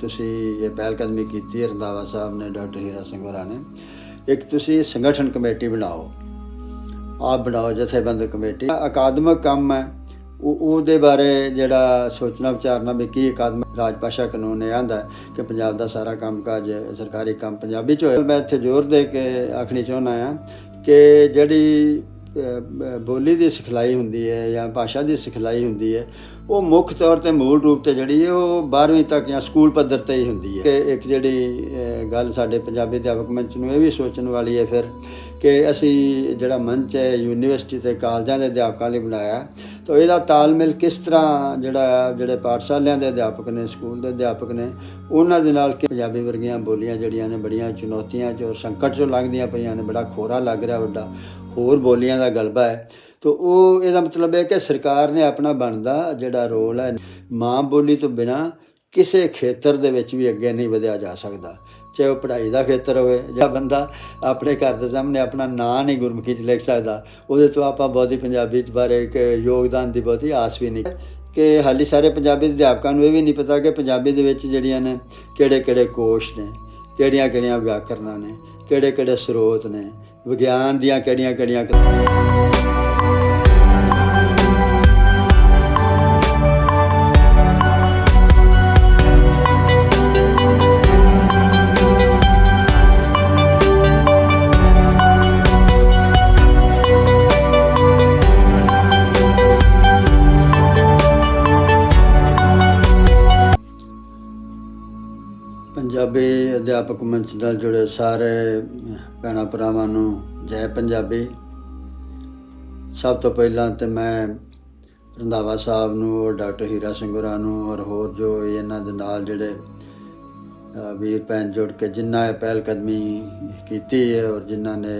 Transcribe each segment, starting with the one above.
ਤੁਸੀਂ ਇਹ ਪਹਿਲਕਦਮੀ ਕੀਤੀ ਹੈ, ਰੰਧਾਵਾ ਸਾਹਿਬ ਨੇ ਡਾਕਟਰ ਹੀਰਾ ਸਿੰਘ ਹੋਰਾਂ ਨੇ। ਇੱਕ ਤੁਸੀਂ ਸੰਗਠਨ ਕਮੇਟੀ ਬਣਾਓ। ਆਪ ਬਣਾਓ ਜਥੇਬੰਦ ਕਮੇਟੀ। ਅਕਾਦਮਿਕ ਕੰਮ ਹੈ। ਉਹ ਉਹਦੇ ਬਾਰੇ ਜਿਹੜਾ ਸੋਚਣਾ, ਵਿਚਾਰਨਾ ਵੀ ਕੀ ਅਕਾਦਮਿਕ ਰਾਜ ਭਾਸ਼ਾ ਕਾਨੂੰਨ ਇਹ ਆਂਦਾ ਕਿ ਪੰਜਾਬ ਦਾ ਸਾਰਾ ਕੰਮਕਾਜ ਸਰਕਾਰੀ ਕੰਮ ਪੰਜਾਬੀ ਚ ਹੋਏ ਮੈਂ ਇੱਥੇ ਜ਼ੋਰ ਦੇ ਕੇ ਆਖਣੀ ਚਾਹੁੰਦਾ ਆ ਕਿ ਜਿਹੜੀ ਬੋਲੀ ਦੀ ਸਿਖਲਾਈ ਹੁੰਦੀ ਹੈ ਜਾਂ ਭਾਸ਼ਾ ਦੀ ਸਿਖਲਾਈ ਹੁੰਦੀ ਹੈ ਉਹ ਮੁੱਖ ਤੌਰ ਤੇ ਮੂਲ ਰੂਪ ਤੇ ਜਿਹੜੀ ਹੈ, ਉਹ 12ਵੀਂ ਤੱਕ ਜਾਂ ਸਕੂਲ ਪੱਧਰ ਤੇ ਹੀ ਹੁੰਦੀ ਹੈ। ਕਿ ਇੱਕ ਜਿਹੜੀ ਗੱਲ ਸਾਡੇ ਪੰਜਾਬੀ ਅਧਿਆਪਕ ਮੰਚ ਨੂੰ ਇਹ ਵੀ ਸੋਚਣ ਵਾਲੀ ਹੈ ਫਿਰ ਕਿ ਅਸੀਂ ਜਿਹੜਾ ਮੰਚ ਹੈ, ਯੂਨੀਵਰਸਿਟੀ ਤੇ ਕਾਲਜਾਂ ਦੇ ਅਧਿਆਪਕਾਂ ਲਈ ਬਣਾਇਆ, ਤਾਂ ਇਹਦਾ ਤਾਲਮੇਲ ਕਿਸ ਤਰ੍ਹਾਂ ਜਿਹੜਾ, ਜਿਹੜੇ ਪਾਠਸ਼ਾਲਿਆਂ ਦੇ ਅਧਿਆਪਕ ਨੇ, ਸਕੂਲ ਦੇ ਅਧਿਆਪਕ ਨੇ, ਉਹਨਾਂ ਦੇ ਨਾਲ ਕਿ ਪੰਜਾਬੀ ਵਰਗੀਆਂ ਬੋਲੀਆਂ ਜਿਹੜੀਆਂ ਨੇ ਬੜੀਆਂ ਚੁਣੌਤੀਆਂ ਚੋਂ ਸੰਕਟ ਚੋਂ ਲੰਘਦੀਆਂ ਪਈਆਂ ਨੇ, ਬੜਾ ਖੋਰਾ ਲੱਗ ਰਿਹਾ ਵੱਡਾ। ਹੋਰ ਬੋਲੀਆਂ ਦਾ ਗਲਬਾ ਹੈ। ਤੋ ਉਹ ਇਹਦਾ ਮਤਲਬ ਹੈ ਕਿ ਸਰਕਾਰ ਨੇ ਆਪਣਾ ਬਣਦਾ ਜਿਹੜਾ ਰੋਲ ਹੈ, ਮਾਂ ਬੋਲੀ ਤੋਂ ਬਿਨਾ ਕਿਸੇ ਖੇਤਰ ਦੇ ਵਿੱਚ ਵੀ ਅੱਗੇ ਨਹੀਂ ਵਧਿਆ ਜਾ ਸਕਦਾ। ਚਾਹੇ ਉਹ ਪੜ੍ਹਾਈ ਦਾ ਖੇਤਰ ਹੋਵੇ ਜਾਂ ਬੰਦਾ ਆਪਣੇ ਘਰ ਦੇ ਸਾਹਮਣੇ ਆਪਣਾ ਨਾਂ ਨਹੀਂ ਗੁਰਮੁਖੀ 'ਚ ਲਿਖ ਸਕਦਾ, ਉਹਦੇ ਤੋਂ ਆਪਾਂ ਬਹੁਤੀ ਪੰਜਾਬੀ 'ਚ ਬਾਰੇ ਇੱਕ ਯੋਗਦਾਨ ਦੀ ਬਹੁਤੀ ਆਸ ਵੀ ਨਹੀਂ। ਕਿ ਹਾਲੀ ਸਾਰੇ ਪੰਜਾਬੀ ਅਧਿਆਪਕਾਂ ਨੂੰ ਇਹ ਵੀ ਨਹੀਂ ਪਤਾ ਕਿ ਪੰਜਾਬੀ ਦੇ ਵਿੱਚ ਜਿਹੜੀਆਂ ਨੇ, ਕਿਹੜੇ ਕਿਹੜੇ ਕੋਸ਼ ਨੇ, ਕਿਹੜੀਆਂ ਕਿਹੜੀਆਂ ਵਿਆਕਰਨਾਂ ਨੇ, ਕਿਹੜੇ ਕਿਹੜੇ ਸਰੋਤ ਨੇ, ਵਿਗਿਆਨ ਦੀਆਂ ਕਿਹੜੀਆਂ ਪੰਜਾਬੀ ਅਧਿਆਪਕ ਮੰਚ ਨਾਲ ਜੁੜੇ ਸਾਰੇ ਭੈਣਾਂ ਭਰਾਵਾਂ ਨੂੰ ਜੈ ਪੰਜਾਬੀ। ਸਭ ਤੋਂ ਪਹਿਲਾਂ ਤੇ ਮੈਂ ਰੰਧਾਵਾ ਸਾਹਿਬ ਨੂੰ ਔਰ ਡਾਕਟਰ ਹੀਰਾ ਸਿੰਘ ਹੋਰਾਂ ਨੂੰ ਔਰ ਹੋਰ ਜੋ ਇਹਨਾਂ ਦੇ ਨਾਲ ਜਿਹੜੇ ਵੀਰ ਭੈਣ ਜੁੜ ਕੇ ਜਿਨ੍ਹਾਂ ਇਹ ਪਹਿਲ ਕਦਮੀ ਕੀਤੀ ਹੈ ਔਰ ਜਿਨ੍ਹਾਂ ਨੇ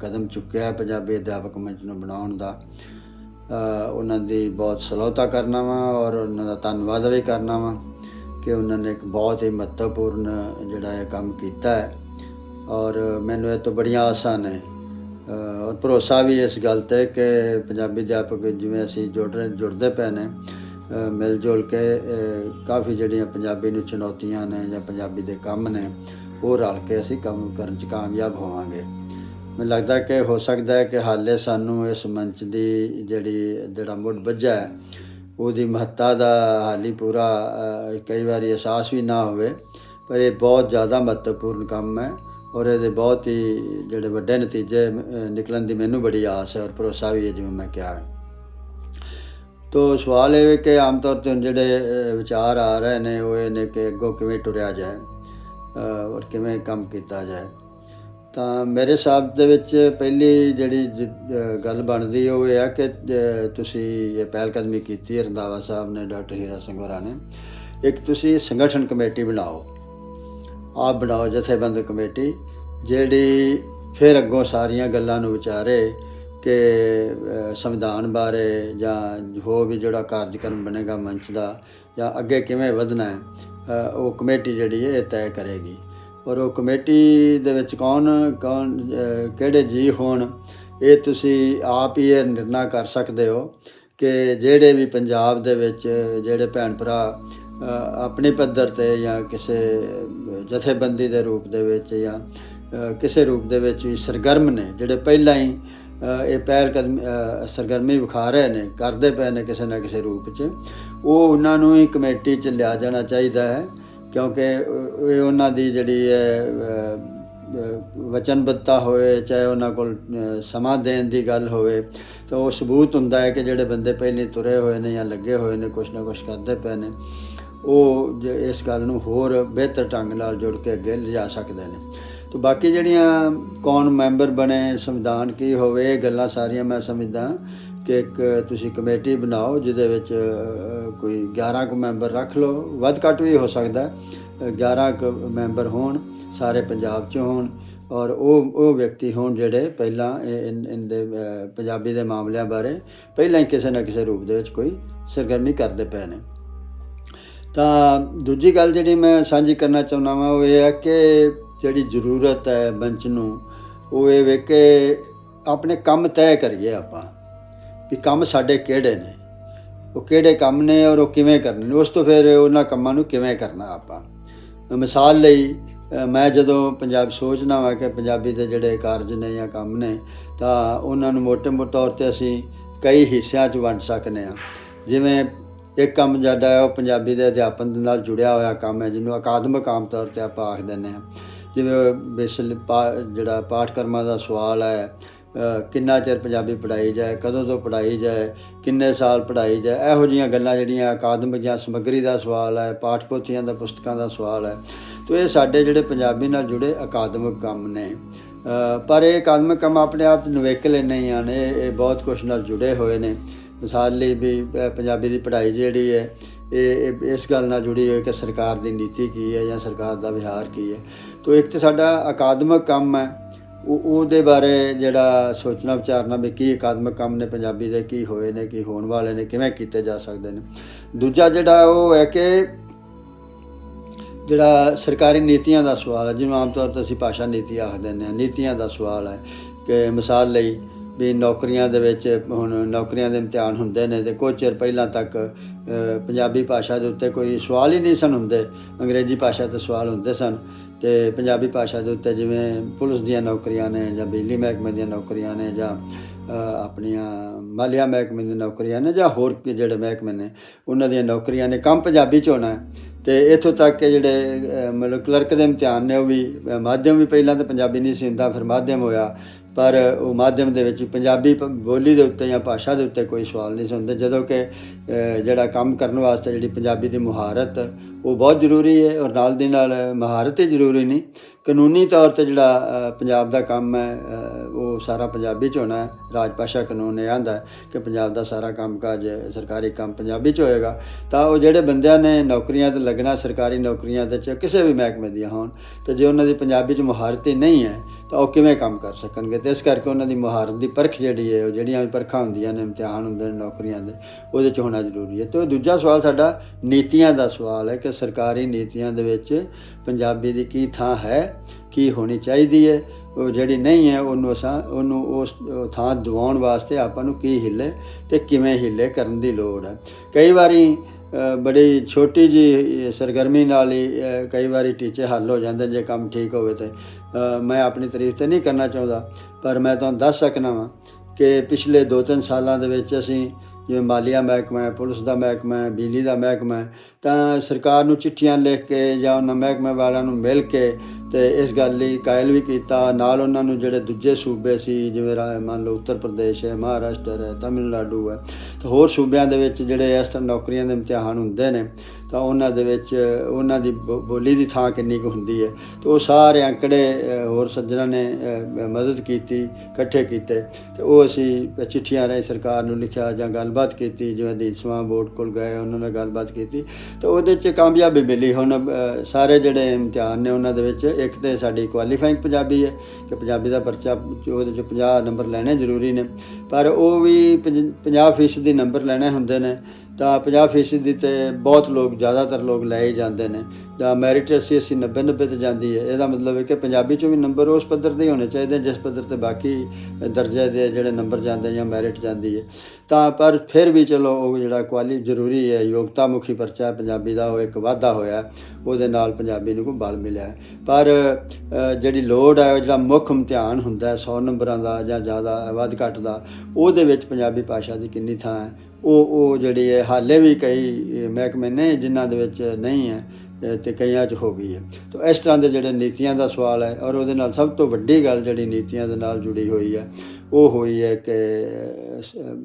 ਕਦਮ ਚੁੱਕਿਆ ਪੰਜਾਬੀ ਅਧਿਆਪਕ ਮੰਚ ਨੂੰ ਬਣਾਉਣ ਦਾ ਉਹਨਾਂ ਦੀ ਬਹੁਤ ਸਲਾਹਤਾ ਕਰਨਾ ਵਾ ਔਰ ਉਹਨਾਂ ਦਾ ਧੰਨਵਾਦ ਵੀ ਕਰਨਾ ਵਾ। ਕਿ ਉਹਨਾਂ ਨੇ ਇੱਕ ਬਹੁਤ ਹੀ ਮਹੱਤਵਪੂਰਨ ਜਿਹੜਾ ਹੈ ਕੰਮ ਕੀਤਾ ਹੈ ਔਰ ਮੈਨੂੰ ਇਹ ਤੋਂ ਬੜੀਆਂ ਆਸਾਂ ਨੇ। ਔਰ ਭਰੋਸਾ ਵੀ ਇਸ ਗੱਲ ਤੇ ਕਿ ਪੰਜਾਬੀ ਅਧਿਆਪਕ ਜਿਵੇਂ ਅਸੀਂ ਜੁੜ ਰਹੇ, ਜੁੜਦੇ ਪਏ ਨੇ ਮਿਲ ਜੁਲ ਕੇ ਕਾਫੀ ਜਿਹੜੀਆਂ ਪੰਜਾਬੀ ਨੂੰ ਚੁਣੌਤੀਆਂ ਨੇ ਜਾਂ ਪੰਜਾਬੀ ਦੇ ਕੰਮ ਨੇ, ਉਹ ਰਲ ਕੇ ਅਸੀਂ ਕੰਮ ਕਰਨ 'ਚ ਕਾਮਯਾਬ ਹੋਵਾਂਗੇ। ਮੈਨੂੰ ਲੱਗਦਾ ਕਿ ਹੋ ਸਕਦਾ ਹੈ ਕਿ ਹਾਲੇ ਸਾਨੂੰ ਇਸ ਮੰਚ ਦੀ ਜਿਹੜੀ, ਜਿਹੜਾ ਮੁੱਢ ਵੱਜਾ ਹੈ ਉਹਦੀ ਮਹੱਤਤਾ ਦਾ ਹਾਲੀ ਪੂਰਾ ਕਈ ਵਾਰੀ ਅਹਿਸਾਸ ਵੀ ਨਾ ਹੋਵੇ, ਪਰ ਇਹ ਬਹੁਤ ਜ਼ਿਆਦਾ ਮਹੱਤਵਪੂਰਨ ਕੰਮ ਹੈ ਔਰ ਇਹਦੇ ਬਹੁਤ ਹੀ ਜਿਹੜੇ ਵੱਡੇ ਨਤੀਜੇ ਨਿਕਲਣ ਦੀ ਮੈਨੂੰ ਬੜੀ ਆਸ ਹੈ ਔਰ ਭਰੋਸਾ ਵੀ ਹੈ ਜਿਵੇਂ ਮੈਂ ਕਿਹਾ ਹੈ। ਤੋ ਸਵਾਲ ਇਹ ਹੈ ਕਿ ਆਮ ਤੌਰ ਤੇ ਹੁਣ ਜਿਹੜੇ ਵਿਚਾਰ ਆ ਰਹੇ ਨੇ, ਉਹ ਇਹ ਨੇ ਕਿ ਅੱਗੋਂ ਕਿਵੇਂ ਟੁਰਿਆ ਜਾਏ ਔਰ ਕਿਵੇਂ ਕੰਮ ਕੀਤਾ ਜਾਏ। ਤਾਂ ਮੇਰੇ ਹਿਸਾਬ ਦੇ ਵਿੱਚ ਪਹਿਲੀ ਜਿਹੜੀ ਗੱਲ ਬਣਦੀ ਉਹ ਇਹ ਆ ਕਿ ਤੁਸੀਂ ਇਹ ਪਹਿਲ ਕਦਮੀ ਕੀਤੀ ਹੈ, ਰੰਧਾਵਾ ਸਾਹਿਬ ਨੇ, ਡਾਕਟਰ ਹੀਰਾ ਸਿੰਘ ਹੋਰਾਂ ਨੇ। ਇੱਕ ਤੁਸੀਂ ਸੰਗਠਨ ਕਮੇਟੀ ਬਣਾਓ। ਆਪ ਬਣਾਓ ਜਥੇਬੰਦ ਕਮੇਟੀ, ਜਿਹੜੀ ਫਿਰ ਅੱਗੋਂ ਸਾਰੀਆਂ ਗੱਲਾਂ ਨੂੰ ਵਿਚਾਰੇ ਕਿ ਸੰਵਿਧਾਨ ਬਾਰੇ ਜਾਂ ਹੋ ਵੀ ਜਿਹੜਾ ਕਾਰਜਕ੍ਰਮ ਬਣੇਗਾ ਮੰਚ ਦਾ ਜਾਂ ਅੱਗੇ ਕਿਵੇਂ ਵਧਣਾ ਹੈ ਉਹ ਕਮੇਟੀ ਜਿਹੜੀ ਹੈ ਇਹ ਤੈਅ ਕਰੇਗੀ। ਔਰ ਉਹ ਕਮੇਟੀ ਦੇ ਵਿੱਚ ਕੌਣ ਕੌਣ ਕਿਹੜੇ ਜੀ ਹੋਣ ਇਹ ਤੁਸੀਂ ਆਪ ਹੀ ਇਹ ਨਿਰਣਾ ਕਰ ਸਕਦੇ ਹੋ ਕਿ ਜਿਹੜੇ ਵੀ ਪੰਜਾਬ ਦੇ ਵਿੱਚ ਜਿਹੜੇ ਭੈਣ ਭਰਾ ਅ, ਆਪਣੀ ਪੱਧਰ ਤੇ ਜਾਂ ਕਿਸੇ ਜਥੇਬੰਦੀ ਦੇ ਰੂਪ ਦੇ ਵਿੱਚ ਜਾਂ ਕਿਸੇ ਰੂਪ ਦੇ ਵਿੱਚ ਵੀ ਸਰਗਰਮ ਨੇ ਜਿਹੜੇ ਪਹਿਲਾਂ ਹੀ ਇਹ ਪਹਿਲ ਕਦਮ ਸਰਗਰਮੀ ਵਿਖਾ ਰਹੇ ਨੇ ਕਰਦੇ ਪਏ ਨੇ ਕਿਸੇ ਨਾ ਕਿਸੇ ਰੂਪ 'ਚ ਉਹ ਉਹਨਾਂ ਨੂੰ ਹੀ ਕਮੇਟੀ 'ਚ ਲਿਆ ਜਾਣਾ ਚਾਹੀਦਾ ਹੈ। ਕਿਉਂਕਿ ਇਹ ਉਹਨਾਂ ਦੀ ਜਿਹੜੀ ਹੈ ਵਚਨਬੱਧਤਾ ਹੋਵੇ, ਚਾਹੇ ਉਹਨਾਂ ਕੋਲ ਸਮਾਂ ਦੇਣ ਦੀ ਗੱਲ ਹੋਵੇ, ਤਾਂ ਉਹ ਸਬੂਤ ਹੁੰਦਾ ਹੈ ਕਿ ਜਿਹੜੇ ਬੰਦੇ ਪਹਿਲੇ ਤੁਰੇ ਹੋਏ ਨੇ ਜਾਂ ਲੱਗੇ ਹੋਏ ਨੇ, ਕੁਛ ਨਾ ਕੁਛ ਕਰਦੇ ਪਏ ਨੇ, ਉਹ ਜੇ ਇਸ ਗੱਲ ਨੂੰ ਹੋਰ ਬਿਹਤਰ ਢੰਗ ਨਾਲ ਜੁੜ ਕੇ ਅੱਗੇ ਲਿਜਾ ਸਕਦੇ ਨੇ। ਤੇ ਬਾਕੀ ਜਿਹੜੀਆਂ ਕੌਣ ਮੈਂਬਰ ਬਣੇ, ਸੰਵਿਧਾਨ ਕੀ ਹੋਵੇ, ਇਹ ਗੱਲਾਂ ਸਾਰੀਆਂ ਮੈਂ ਸਮਝਦਾ ਕਿ ਇੱਕ ਤੁਸੀਂ ਕਮੇਟੀ ਬਣਾਓ ਜਿਹਦੇ ਵਿੱਚ ਕੋਈ 11 ਕੁ ਮੈਂਬਰ ਰੱਖ ਲਓ ਵੱਧ ਘੱਟ ਵੀ ਹੋ ਸਕਦਾ ਹੈ। 11 ਕੁ ਮੈਂਬਰ ਹੋਣ, ਸਾਰੇ ਪੰਜਾਬ 'ਚ ਹੋਣ, ਔਰ ਉਹ ਉਹ ਵਿਅਕਤੀ ਹੋਣ ਜਿਹੜੇ ਪਹਿਲਾਂ ਇਹ- ਇਨ ਇਨ ਦੇ ਪੰਜਾਬੀ ਦੇ ਮਾਮਲਿਆਂ ਬਾਰੇ ਪਹਿਲਾਂ ਹੀ ਕਿਸੇ ਨਾ ਕਿਸੇ ਰੂਪ ਦੇ ਵਿੱਚ ਕੋਈ ਸਰਗਰਮੀ ਕਰਦੇ ਪਏ ਨੇ ਤਾਂ ਦੂਜੀ ਗੱਲ ਜਿਹੜੀ ਮੈਂ ਸਾਂਝੀ ਕਰਨਾ ਚਾਹੁੰਦਾ ਹਾਂ ਉਹ ਇਹ ਹੈ ਕਿ ਜਿਹੜੀ ਜ਼ਰੂਰਤ ਹੈ ਮੰਚ ਨੂੰ, ਉਹ ਇਹ ਵੇ ਕਿ ਆਪਣੇ ਕੰਮ ਤੈਅ ਕਰੀਏ ਆਪਾਂ ਵੀ ਕੰਮ ਸਾਡੇ ਕਿਹੜੇ ਨੇ? ਉਹ ਕਿਹੜੇ ਕੰਮ ਨੇ ਔਰ ਉਹ ਕਿਵੇਂ ਕਰਨੇ ਨੇ? ਉਸ ਤੋਂ ਫਿਰ ਉਹਨਾਂ ਕੰਮਾਂ ਨੂੰ ਕਿਵੇਂ ਕਰਨਾ ਆਪਾਂ? ਮਿਸਾਲ ਲਈ ਮੈਂ ਜਦੋਂ ਪੰਜਾਬ ਸੋਚਣਾ ਵਾ ਕਿ ਪੰਜਾਬੀ ਦੇ ਜਿਹੜੇ ਕਾਰਜ ਨੇ ਜਾਂ ਕੰਮ ਨੇ, ਤਾਂ ਉਹਨਾਂ ਨੂੰ ਮੋਟੇ-ਮੋਟੇ ਤੌਰ ਤੇ ਅਸੀਂ ਕਈ ਹਿੱਸਿਆਂ 'ਚ ਵੰਡ ਸਕਨੇ ਆ। ਜਿਵੇਂ ਇੱਕ ਕੰਮ ਜਿਹੜਾ ਹੈ ਉਹ ਪੰਜਾਬੀ ਦੇ ਅਧਿਆਪਨ ਦੇ ਨਾਲ ਜੁੜਿਆ ਹੋਇਆ ਕੰਮ ਹੈ, ਜਿਹਨੂੰ ਅਕਾਦਮਿਕ ਆਮ ਤੌਰ ਤੇ ਆਪਾਂ ਆਖ ਦਿੰਦੇ ਆ। ਜਿਵੇਂ ਬੇਸਿਲ ਜਿਹੜਾ ਪਾਠਕਰਮਾਂ ਦਾ ਸਵਾਲ ਹੈ ਕਿੰਨਾ ਚਿਰ ਪੰਜਾਬੀ ਪੜ੍ਹਾਈ ਜਾਏ, ਕਦੋਂ ਤੋਂ ਪੜ੍ਹਾਈ ਜਾਏ, ਕਿੰਨੇ ਸਾਲ ਪੜ੍ਹਾਈ ਜਾਏ, ਇਹੋ ਜਿਹੀਆਂ ਗੱਲਾਂ ਜਿਹੜੀਆਂ ਅਕਾਦਮਿਕ ਜਾਂ ਸਮੱਗਰੀ ਦਾ ਸਵਾਲ ਹੈ ਪਾਠ ਪੋਥੀਆਂ ਦਾ, ਪੁਸਤਕਾਂ ਦਾ ਸਵਾਲ ਹੈ। ਤੋ ਇਹ ਸਾਡੇ ਜਿਹੜੇ ਪੰਜਾਬੀ ਨਾਲ ਜੁੜੇ ਅਕਾਦਮਿਕ ਕੰਮ ਨੇ। ਪਰ ਇਹ ਅਕਾਦਮਿਕ ਕੰਮ ਆਪਣੇ ਆਪ 'ਚ ਨਿਵੇਕਲੇ ਨਹੀਂ ਹਨ, ਇਹ ਇਹ ਬਹੁਤ ਕੁਝ ਨਾਲ ਜੁੜੇ ਹੋਏ ਨੇ। ਮਿਸਾਲ ਲਈ ਵੀ ਪੰਜਾਬੀ ਦੀ ਪੜ੍ਹਾਈ ਜਿਹੜੀ ਹੈ ਇਹ, ਇਸ ਗੱਲ ਨਾਲ ਜੁੜੀ ਹੋਈ ਕਿ ਸਰਕਾਰ ਦੀ ਨੀਤੀ ਕੀ ਹੈ ਜਾਂ ਸਰਕਾਰ ਦਾ ਵਿਹਾਰ ਕੀ ਹੈ। ਤੋ ਇੱਕ ਤੇ ਸਾਡਾ ਅਕਾਦਮਿਕ ਕੰਮ ਹੈ ਉਹ ਉਹਦੇ ਬਾਰੇ ਜਿਹੜਾ ਸੋਚਣਾ, ਵਿਚਾਰਨਾ ਵੀ ਕੀ ਅਕਾਦਮਿਕ ਕੰਮ ਨੇ ਪੰਜਾਬੀ ਦੇ, ਕੀ ਹੋਏ ਨੇ, ਕੀ ਹੋਣ ਵਾਲੇ ਨੇ, ਕਿਵੇਂ ਕੀਤੇ ਜਾ ਸਕਦੇ ਨੇ। ਦੂਜਾ ਜਿਹੜਾ ਉਹ ਹੈ ਕਿ ਜਿਹੜਾ ਸਰਕਾਰੀ ਨੀਤੀਆਂ ਦਾ ਸਵਾਲ ਹੈ, ਜਿਹਨੂੰ ਆਮ ਤੌਰ ਤੇ ਅਸੀਂ ਭਾਸ਼ਾ ਨੀਤੀ ਆਖ ਦਿੰਦੇ ਹਾਂ। ਨੀਤੀਆਂ ਦਾ ਸਵਾਲ ਹੈ ਕਿ ਮਿਸਾਲ ਲਈ ਵੀ ਨੌਕਰੀਆਂ ਦੇ ਵਿੱਚ ਹੁਣ ਨੌਕਰੀਆਂ ਦੇ ਇਮਤਿਹਾਨ ਹੁੰਦੇ ਨੇ ਤੇ ਕੁਝ ਚਿਰ ਪਹਿਲਾਂ ਤੱਕ ਪੰਜਾਬੀ ਭਾਸ਼ਾ ਦੇ ਉੱਤੇ ਕੋਈ ਸਵਾਲ ਹੀ ਨਹੀਂ ਸਨ ਹੁੰਦੇ। ਅੰਗਰੇਜ਼ੀ ਭਾਸ਼ਾ ਤੇ ਸਵਾਲ ਹੁੰਦੇ ਸਨ। ਤੇ ਪੰਜਾਬੀ ਭਾਸ਼ਾ ਦੇ ਉੱਤੇ ਜਿਵੇਂ ਪੁਲਿਸ ਦੀਆਂ ਨੌਕਰੀਆਂ ਨੇ ਜਾਂ ਬਿਜਲੀ ਮਹਿਕਮੇ ਦੀਆਂ ਨੌਕਰੀਆਂ ਨੇ ਜਾਂ ਆਪਣੀਆਂ ਮਾਲੀਆ ਮਹਿਕਮੇ ਦੀਆਂ ਨੌਕਰੀਆਂ ਨੇ ਜਾਂ ਹੋਰ ਵੀ ਜਿਹੜੇ ਮਹਿਕਮੇ ਨੇ, ਉਹਨਾਂ ਦੀਆਂ ਨੌਕਰੀਆਂ ਨੇ, ਕੰਮ ਪੰਜਾਬੀ ਚ ਹੋਣਾ ਹੈ। ਤੇ ਇੱਥੋਂ ਤੱਕ ਕਿ ਜਿਹੜੇ ਮਤਲਬ ਕਲਰਕ ਦੇ ਇਮਤਿਹਾਨ ਨੇ ਉਹ ਵੀ ਮਾਧਿਅਮ ਵੀ ਪਹਿਲਾਂ ਤਾਂ ਪੰਜਾਬੀ ਨਹੀਂ ਸੀ ਹੁੰਦਾ, ਫਿਰ ਮਾਧਿਅਮ ਹੋਇਆ। ਪਰ ਉਹ ਮਾਧਿਅਮ ਦੇ ਵਿੱਚ ਪੰਜਾਬੀ ਪ- ਬੋਲੀ ਦੇ ਉੱਤੇ ਜਾਂ ਭਾਸ਼ਾ ਦੇ ਉੱਤੇ ਕੋਈ ਸਵਾਲ ਨਹੀਂ ਸੀ ਹੁੰਦੇ ਜਦੋਂ ਕਿ ਜਿਹੜਾ ਕੰਮ ਕਰਨ ਵਾਸਤੇ ਜਿਹੜੀ ਪੰਜਾਬੀ ਦੀ ਮੁਹਾਰਤ, ਉਹ ਬਹੁਤ ਜ਼ਰੂਰੀ ਹੈ ਔਰ ਨਾਲ ਦੀ ਨਾਲ ਮਹਾਰਤ ਹੀ ਜ਼ਰੂਰੀ ਨਹੀਂ। ਕਾਨੂੰਨੀ ਤੌਰ ਤੇ ਜਿਹੜਾ ਪੰਜਾਬ ਦਾ ਕੰਮ ਹੈ ਉਹ ਸਾਰਾ ਪੰਜਾਬੀ ਚ ਹੋਣਾ ਹੈ। ਰਾਜ ਭਾਸ਼ਾ ਕਾਨੂੰਨ ਇਹ ਆਂਦਾ ਕਿ ਪੰਜਾਬ ਦਾ ਸਾਰਾ ਕੰਮਕਾਜ ਸਰਕਾਰੀ ਕੰਮ ਪੰਜਾਬੀ ਚ ਹੋਏਗਾ। ਤਾਂ ਉਹ ਜਿਹੜੇ ਬੰਦਿਆਂ ਨੇ ਨੌਕਰੀਆਂ ਤੇ ਲੱਗਣਾ, ਸਰਕਾਰੀ ਨੌਕਰੀਆਂ ਦੇ ਚ ਕਿਸੇ ਵੀ ਮਹਿਕਮੇ ਦੀਆਂ ਹੋਣ, ਤੇ ਜੇ ਉਹਨਾਂ ਦੀ ਪੰਜਾਬੀ ਚ ਮੁਹਾਰਤ ਹੀ ਨਹੀਂ ਹੈ ਤਾਂ ਉਹ ਕਿਵੇਂ ਕੰਮ ਕਰ ਸਕਣਗੇ? ਤੇ ਇਸ ਕਰਕੇ ਉਹਨਾਂ ਦੀ ਮੁਹਾਰਤ ਦੀ ਪਰਖ ਜਿਹੜੀ ਹੈ, ਉਹ ਜਿਹੜੀਆਂ ਵੀ ਪਰਖਾਂ ਹੁੰਦੀਆਂ ਨੇ, ਇਮਤਿਹਾਨ ਹੁੰਦੇ ਨੇ, ਨੌਕਰੀਆਂ ਦੇ, ਉਹਦੇ ਚ ਹੋਣਾ ਜ਼ਰੂਰੀ ਹੈ। ਤੇ ਉਹ ਦੂਜਾ ਸਵਾਲ ਸਾਡਾ ਨੀਤੀਆਂ ਦਾ ਸਵਾਲ ਹੈ ਕਿ ਸਰਕਾਰੀ ਨੀਤੀਆਂ ਦੇ ਵਿੱਚ ਪੰਜਾਬੀ ਦੀ ਕੀ ਥਾਂ ਹੈ, ਕੀ ਹੋਣੀ ਚਾਹੀਦੀ ਹੈ? ਉਹ ਜਿਹੜੀ ਨਹੀਂ ਹੈ, ਉਹਨੂੰ ਅਸਾਂ, ਉਹਨੂੰ ਉਸ ਥਾਂ ਦਿਵਾਉਣ ਵਾਸਤੇ ਆਪਾਂ ਨੂੰ ਕੀ ਹਿੱਲੇ ਤੇ ਕਿਵੇਂ ਹਿੱਲੇ ਕਰਨ ਦੀ ਲੋੜ ਹੈ। ਕਈ ਵਾਰੀ ਬੜੀ ਛੋਟੀ ਜੀ ਸਰਗਰਮੀ ਨਾਲ ਹੀ ਕਈ ਵਾਰੀ ਟੀਚੇ ਹੱਲ ਹੋ ਜਾਂਦੇ ਜੇ ਕੰਮ ਠੀਕ ਹੋਵੇ ਤੇ। ਮੈਂ ਆਪਣੀ ਤਾਰੀਫ ਤੇ ਨਹੀਂ ਕਰਨਾ ਚਾਹੁੰਦਾ, ਪਰ ਮੈਂ ਤੁਹਾਨੂੰ ਦੱਸ ਸਕਣਾ ਵਾਂ ਕਿ ਪਿਛਲੇ 2-3 ਸਾਲਾਂ ਦੇ ਵਿੱਚ ਅਸੀਂ ਜਿਵੇਂ ਮਾਲੀਆ ਮਹਿਕਮਾ ਹੈ, ਪੁਲਿਸ ਦਾ ਮਹਿਕਮਾ ਹੈ, ਬਿਜਲੀ ਦਾ ਮਹਿਕਮਾ ਹੈ ਤਾਂ ਸਰਕਾਰ ਨੂੰ ਚਿੱਠੀਆਂ ਲਿਖ ਕੇ ਜਾਂ ਉਹਨਾਂ ਮਹਿਕਮੇ ਵਾਲਿਆਂ ਨੂੰ ਮਿਲ ਕੇ ਤੇ ਇਸ ਗੱਲ ਲਈ ਕਾਇਲ ਵੀ ਕੀਤਾ। ਨਾਲ ਉਹਨਾਂ ਨੂੰ ਜਿਹੜੇ ਦੂਜੇ ਸੂਬੇ ਸੀ, ਜਿਵੇਂ ਰਾ- ਮੰਨ ਲਓ ਉੱਤਰ ਪ੍ਰਦੇਸ਼ ਹੈ, ਮਹਾਰਾਸ਼ਟਰ ਹੈ, ਤਾਮਿਲਨਾਡੂ ਹੈ, ਤੇ ਹੋਰ ਸੂਬਿਆਂ ਦੇ ਵਿੱਚ ਜਿਹੜੇ ਇਸ ਤਰ੍ਹਾਂ ਨੌਕਰੀਆਂ ਦੇ ਇਮਤਿਹਾਨ ਹੁੰਦੇ ਨੇ, ਤਾਂ ਉਹਨਾਂ ਦੇ ਵਿੱਚ ਉਹਨਾਂ ਦੀ ਬੋ- ਬੋਲੀ ਦੀ ਥਾਂ ਕਿੰਨੀ ਕੁ ਹੁੰਦੀ ਹੈ। ਤੇ ਉਹ ਸਾਰੇ ਅੰਕੜੇ ਹੋਰ ਸੱਜਣਾਂ ਨੇ ਮਦਦ ਕੀਤੀ, ਇਕੱਠੇ ਕੀਤੇ। ਤੇ ਉਹ ਅਸੀਂ ਚਿੱਠੀਆਂ ਰਾਹੀਂ ਸਰਕਾਰ ਨੂੰ ਲਿਖਿਆ ਜਾਂ ਗੱਲਬਾਤ ਕੀਤੀ, ਜਿਵੇਂ ਦੀਸਵਾਂ ਬੋਰਡ ਕੋਲ ਗਏ, ਉਹਨਾਂ ਨਾਲ ਗੱਲਬਾਤ ਕੀਤੀ। ਤੇ ਉਹਦੇ 'ਚ ਕਾਮਯਾਬੀ ਮਿਲੀ ਹੁਣ ਸਾਰੇ ਜਿਹੜੇ ਇਮਤਿਹਾਨ ਨੇ ਉਹਨਾਂ ਦੇ ਵਿੱਚ, ਇੱਕ ਤੇ ਸਾਡੀ ਕੁਆਲੀਫਾਈਂਗ ਪੰਜਾਬੀ ਹੈ, ਕਿ ਪੰਜਾਬੀ ਦਾ ਪਰਚਾ ਉਹਦੇ 'ਚ 50 ਨੰਬਰ ਲੈਣੇ ਜ਼ਰੂਰੀ ਨੇ, ਪਰ ਉਹ ਵੀ 50% ਦੀ ਨੰਬਰ ਲੈਣੇ ਹੁੰਦੇ ਨੇ। ਤਾਂ 50% ਦੀ ਤੇ ਬਹੁਤ ਲੋਕ, ਜ਼ਿਆਦਾਤਰ ਲੋਕ ਲੈ ਹੀ ਜਾਂਦੇ ਨੇ। ਜਾਂ ਮੈਰਿਟ ਅਸੀਂ ਅਸੀਂ 90 90 ਤੇ ਜਾਂਦੀ ਹੈ। ਇਹਦਾ ਮਤਲਬ ਹੈ ਕਿ ਪੰਜਾਬੀ ਚੋਂ ਵੀ ਨੰਬਰ ਉਸ ਪੱਧਰ ਦੇ ਹੋਣੇ ਚਾਹੀਦੇ, ਜਿਸ ਪੱਧਰ ਤੇ ਬਾਕੀ ਦਰਜੇ ਦੇ ਜਿਹੜੇ ਨੰਬਰ ਜਾਂਦੇ ਜਾਂ ਮੈਰਿਟ ਜਾਂਦੀ ਹੈ। ਤਾਂ ਪਰ ਫਿਰ ਵੀ ਚਲੋ, ਉਹ ਜਿਹੜਾ ਕੁਆਲੀ ਜ਼ਰੂਰੀ ਹੈ ਯੋਗਤਾ ਮੁਖੀ ਪਰਚਾ ਪੰਜਾਬੀ ਦਾ ਉਹ ਇੱਕ ਵਾਧਾ ਹੋਇਆ। ਉਹਦੇ ਨਾਲ ਪੰਜਾਬੀ ਨੂੰ ਕੋਈ ਬਲ ਮਿਲਿਆ। ਪਰ ਜਿਹੜੀ ਲੋੜ ਹੈ ਜਿਹੜਾ ਮੁੱਖ ਇਮਤਿਹਾਨ ਹੁੰਦਾ ਹੈ 100 ਨੰਬਰਾਂ ਦਾ ਜਾਂ ਜ਼ਿਆਦਾ, ਵੱਧ ਘੱਟ ਦਾ, ਉਹਦੇ ਵਿੱਚ ਪੰਜਾਬੀ ਭਾਸ਼ਾ ਦੀ ਕਿੰਨੀ ਥਾਂ ਹੈ। ਉਹ ਉਹ ਜਿਹੜੀ ਹੈ ਹਾਲੇ ਵੀ ਕਈ ਮਹਿਕਮੇ ਨੇ ਜਿਨ੍ਹਾਂ ਦੇ ਵਿੱਚ ਨਹੀਂ ਹੈ ਅ, ਤੇ ਕਈਆਂ 'ਚ ਹੋ ਗਈ ਹੈ। ਤਾਂ ਇਸ ਤਰ੍ਹਾਂ ਦੇ ਜਿਹੜੇ ਨੀਤੀਆਂ ਦਾ ਸਵਾਲ ਹੈ ਔਰ ਉਹਦੇ ਨਾਲ ਸਭ ਤੋਂ ਵੱਡੀ ਗੱਲ ਜਿਹੜੀ ਨੀਤੀਆਂ ਦੇ ਨਾਲ ਜੁੜੀ ਹੋਈ ਹੈ ਉਹ ਹੋਈ ਹੈ ਕਿ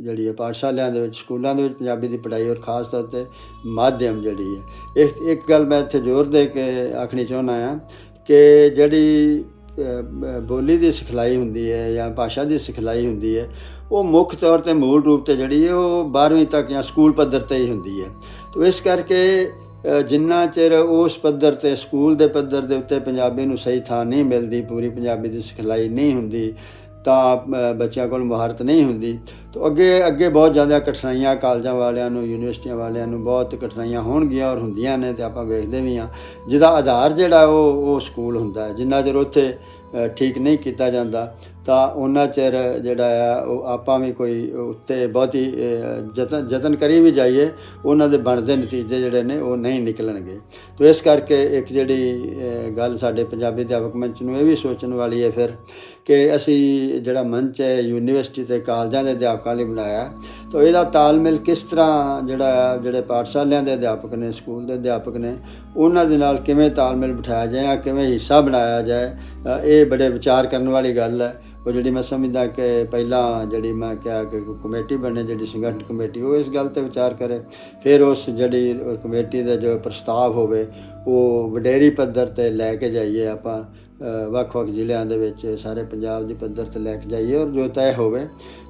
ਜਿਹੜੀ ਹੈ ਪਾਠਸ਼ਾਲਿਆਂ ਦੇ ਵਿੱਚ ਸਕੂਲਾਂ ਦੇ ਵਿੱਚ ਪੰਜਾਬੀ ਦੀ ਪੜ੍ਹਾਈ ਔਰ ਖਾਸ ਤੌਰ ਤੇ ਮਾਧਿਅਮ ਜਿਹੜੀ ਹੈ। ਇਸ ਇੱਕ ਗੱਲ ਮੈਂ ਇੱਥੇ ਜ਼ੋਰ ਦੇ ਕੇ ਆਖਣੀ ਚਾਹੁੰਦਾ ਹਾਂ ਕਿ ਜਿਹੜੀ ਬੋਲੀ ਦੀ ਸਿਖਲਾਈ ਹੁੰਦੀ ਹੈ ਜਾਂ ਭਾਸ਼ਾ ਦੀ ਸਿਖਲਾਈ ਹੁੰਦੀ ਹੈ ਉਹ ਮੁੱਖ ਤੌਰ ਤੇ ਮੂਲ ਰੂਪ ਤੇ ਜਿਹੜੀ ਹੈ, ਉਹ 12ਵੀਂ ਤੱਕ ਜਾਂ ਸਕੂਲ ਪੱਧਰ ਤੇ ਹੀ ਹੁੰਦੀ ਹੈ। ਤੋ ਇਸ ਕਰਕੇ ਜਿੰਨਾ ਚਿਰ ਉਸ ਪੱਧਰ ਤੇ, ਸਕੂਲ ਦੇ ਪੱਧਰ ਦੇ ਉੱਤੇ ਪੰਜਾਬੀ ਨੂੰ ਸਹੀ ਥਾਂ ਨਹੀਂ ਮਿਲਦੀ, ਪੂਰੀ ਪੰਜਾਬੀ ਦੀ ਸਿਖਲਾਈ ਨਹੀਂ ਹੁੰਦੀ, ਤਾਂ ਬੱਚਿਆਂ ਕੋਲ ਮੁਹਾਰਤ ਨਹੀਂ ਹੁੰਦੀ, ਤਾਂ ਅੱਗੇ ਅੱਗੇ ਬਹੁਤ ਜ਼ਿਆਦਾ ਕਠਿਨਾਈਆਂ ਕਾਲਜਾਂ ਵਾਲਿਆਂ ਨੂੰ, ਯੂਨੀਵਰਸਿਟੀਆਂ ਵਾਲਿਆਂ ਨੂੰ ਬਹੁਤ ਕਠਿਨਾਈਆਂ ਹੋਣਗੀਆਂ ਔਰ ਹੁੰਦੀਆਂ ਨੇ ਤੇ ਆਪਾਂ ਵੇਖਦੇ ਵੀ ਹਾਂ। ਜਿਹਦਾ ਆਧਾਰ ਜਿਹੜਾ ਉਹ ਉਹ ਸਕੂਲ ਹੁੰਦਾ ਹੈ। ਜਿੰਨਾ ਚਿਰ ਉੱਥੇ ਠੀਕ ਨਹੀਂ ਕੀਤਾ ਜਾਂਦਾ ਤਾਂ ਉਹਨਾਂ ਚਿਰ ਜਿਹੜਾ ਆ ਉਹ ਆਪਾਂ ਵੀ ਕੋਈ ਉੱਤੇ ਬਹੁਤੀ ਅ, ਯਤਨ ਯਤਨ ਕਰੀ ਵੀ ਜਾਈਏ ਉਹਨਾਂ ਦੇ ਬਣਦੇ ਨਤੀਜੇ ਜਿਹੜੇ ਨੇ ਉਹ ਨਹੀਂ ਨਿਕਲਣਗੇ। ਤੋ ਇਸ ਕਰਕੇ ਇੱਕ ਜਿਹੜੀ ਗੱਲ ਸਾਡੇ ਪੰਜਾਬੀ ਅਧਿਆਪਕ ਮੰਚ ਨੂੰ ਇਹ ਵੀ ਸੋਚਣ ਵਾਲੀ ਹੈ ਫਿਰ ਕਿ ਅਸੀਂ ਜਿਹੜਾ ਮੰਚ ਹੈ ਯੂਨੀਵਰਸਿਟੀ ਤੇ ਕਾਲਜਾਂ ਦੇ ਅਧਿਆਪਕਾਂ ਲਈ ਬਣਾਇਆ ਤਾਂ ਇਹਦਾ ਤਾਲਮੇਲ ਕਿਸ ਤਰ੍ਹਾਂ ਜਿਹੜਾ ਆ, ਜਿਹੜੇ ਪਾਠਸ਼ਾਲਿਆਂ ਦੇ ਅਧਿਆਪਕ ਨੇ ਸਕੂਲ ਦੇ ਅਧਿਆਪਕ ਨੇ ਉਹਨਾਂ ਦੇ ਨਾਲ ਕਿਵੇਂ ਤਾਲਮੇਲ ਬਿਠਾਇਆ ਜਾਏ ਜਾਂ ਕਿਵੇਂ ਹਿੱਸਾ ਬਣਾਇਆ ਜਾਏ ਇਹ ਬੜੇ ਵਿਚਾਰ ਕਰਨ ਵਾਲੀ ਗੱਲ ਹੈ। ਉਹ ਜਿਹੜੀ ਮੈਂ ਸਮਝਦਾ ਕਿ ਪਹਿਲਾਂ ਜਿਹੜੀ ਮੈਂ ਕਿਹਾ ਕਿ ਕਮੇਟੀ ਬਣੇ ਜਿਹੜੀ ਸੰਗਠਨ ਕਮੇਟੀ ਉਹ ਇਸ ਗੱਲ ਤੇ ਵਿਚਾਰ ਕਰੇ। ਫਿਰ ਉਸ ਜਿਹੜੀ ਕਮੇਟੀ ਦਾ ਜੋ ਪ੍ਰਸਤਾਵ ਹੋਵੇ ਉਹ ਵਡੇਰੀ ਪੱਧਰ ਤੇ ਲੈ ਕੇ ਜਾਈਏ ਆਪਾਂ। ਵੱਖ-ਵੱਖ ਜ਼ਿਲ੍ਹਿਆਂ ਦੇ ਵਿੱਚ ਸਾਰੇ ਪੰਜਾਬ ਦੀ ਪੱਧਰ ਤੇ ਲੈ ਕੇ ਜਾਈਏ ਔਰ ਜੋ ਤੈਅ ਹੋਵੇ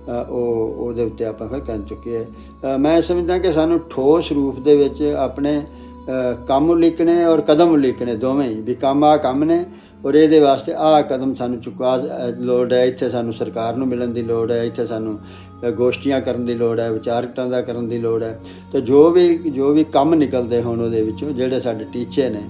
ਉਹ, ਉਹਦੇ ਉੱਤੇ ਆਪਾਂ ਫਿਰ ਕਹਿ ਚੁੱਕੇ ਹਾਂ। ਮੈਂ ਸਮਝਦਾ ਕਿ ਸਾਨੂੰ ਠੋਸ ਰੂਪ ਦੇ ਵਿੱਚ ਆਪਣੇ ਕੰਮ ਉਲੀਕਣੇ ਔਰ ਕਦਮ ਉਲੀਕਣੇ ਦੋਵੇਂ ਹੀ, ਵੀ ਕੰਮ ਆ ਕੰਮ ਨੇ ਔਰ ਇਹਦੇ ਵਾਸਤੇ ਆਹ ਕਦਮ ਸਾਨੂੰ ਚੁੱਕਾ ਲੋੜ ਹੈ, ਇੱਥੇ ਸਾਨੂੰ ਸਰਕਾਰ ਨੂੰ ਮਿਲਣ ਦੀ ਲੋੜ ਹੈ, ਇੱਥੇ ਸਾਨੂੰ ਗੋਸ਼ਟੀਆਂ ਕਰਨ ਦੀ ਲੋੜ ਹੈ, ਵਿਚਾਰ ਦਾ ਕਰਨ ਦੀ ਲੋੜ ਹੈ ਤੇ ਜੋ ਵੀ ਜੋ ਵੀ ਕੰਮ ਨਿਕਲਦੇ ਹੋਣ ਉਹਦੇ ਵਿੱਚੋਂ, ਜਿਹੜੇ ਸਾਡੇ ਟੀਚੇ ਨੇ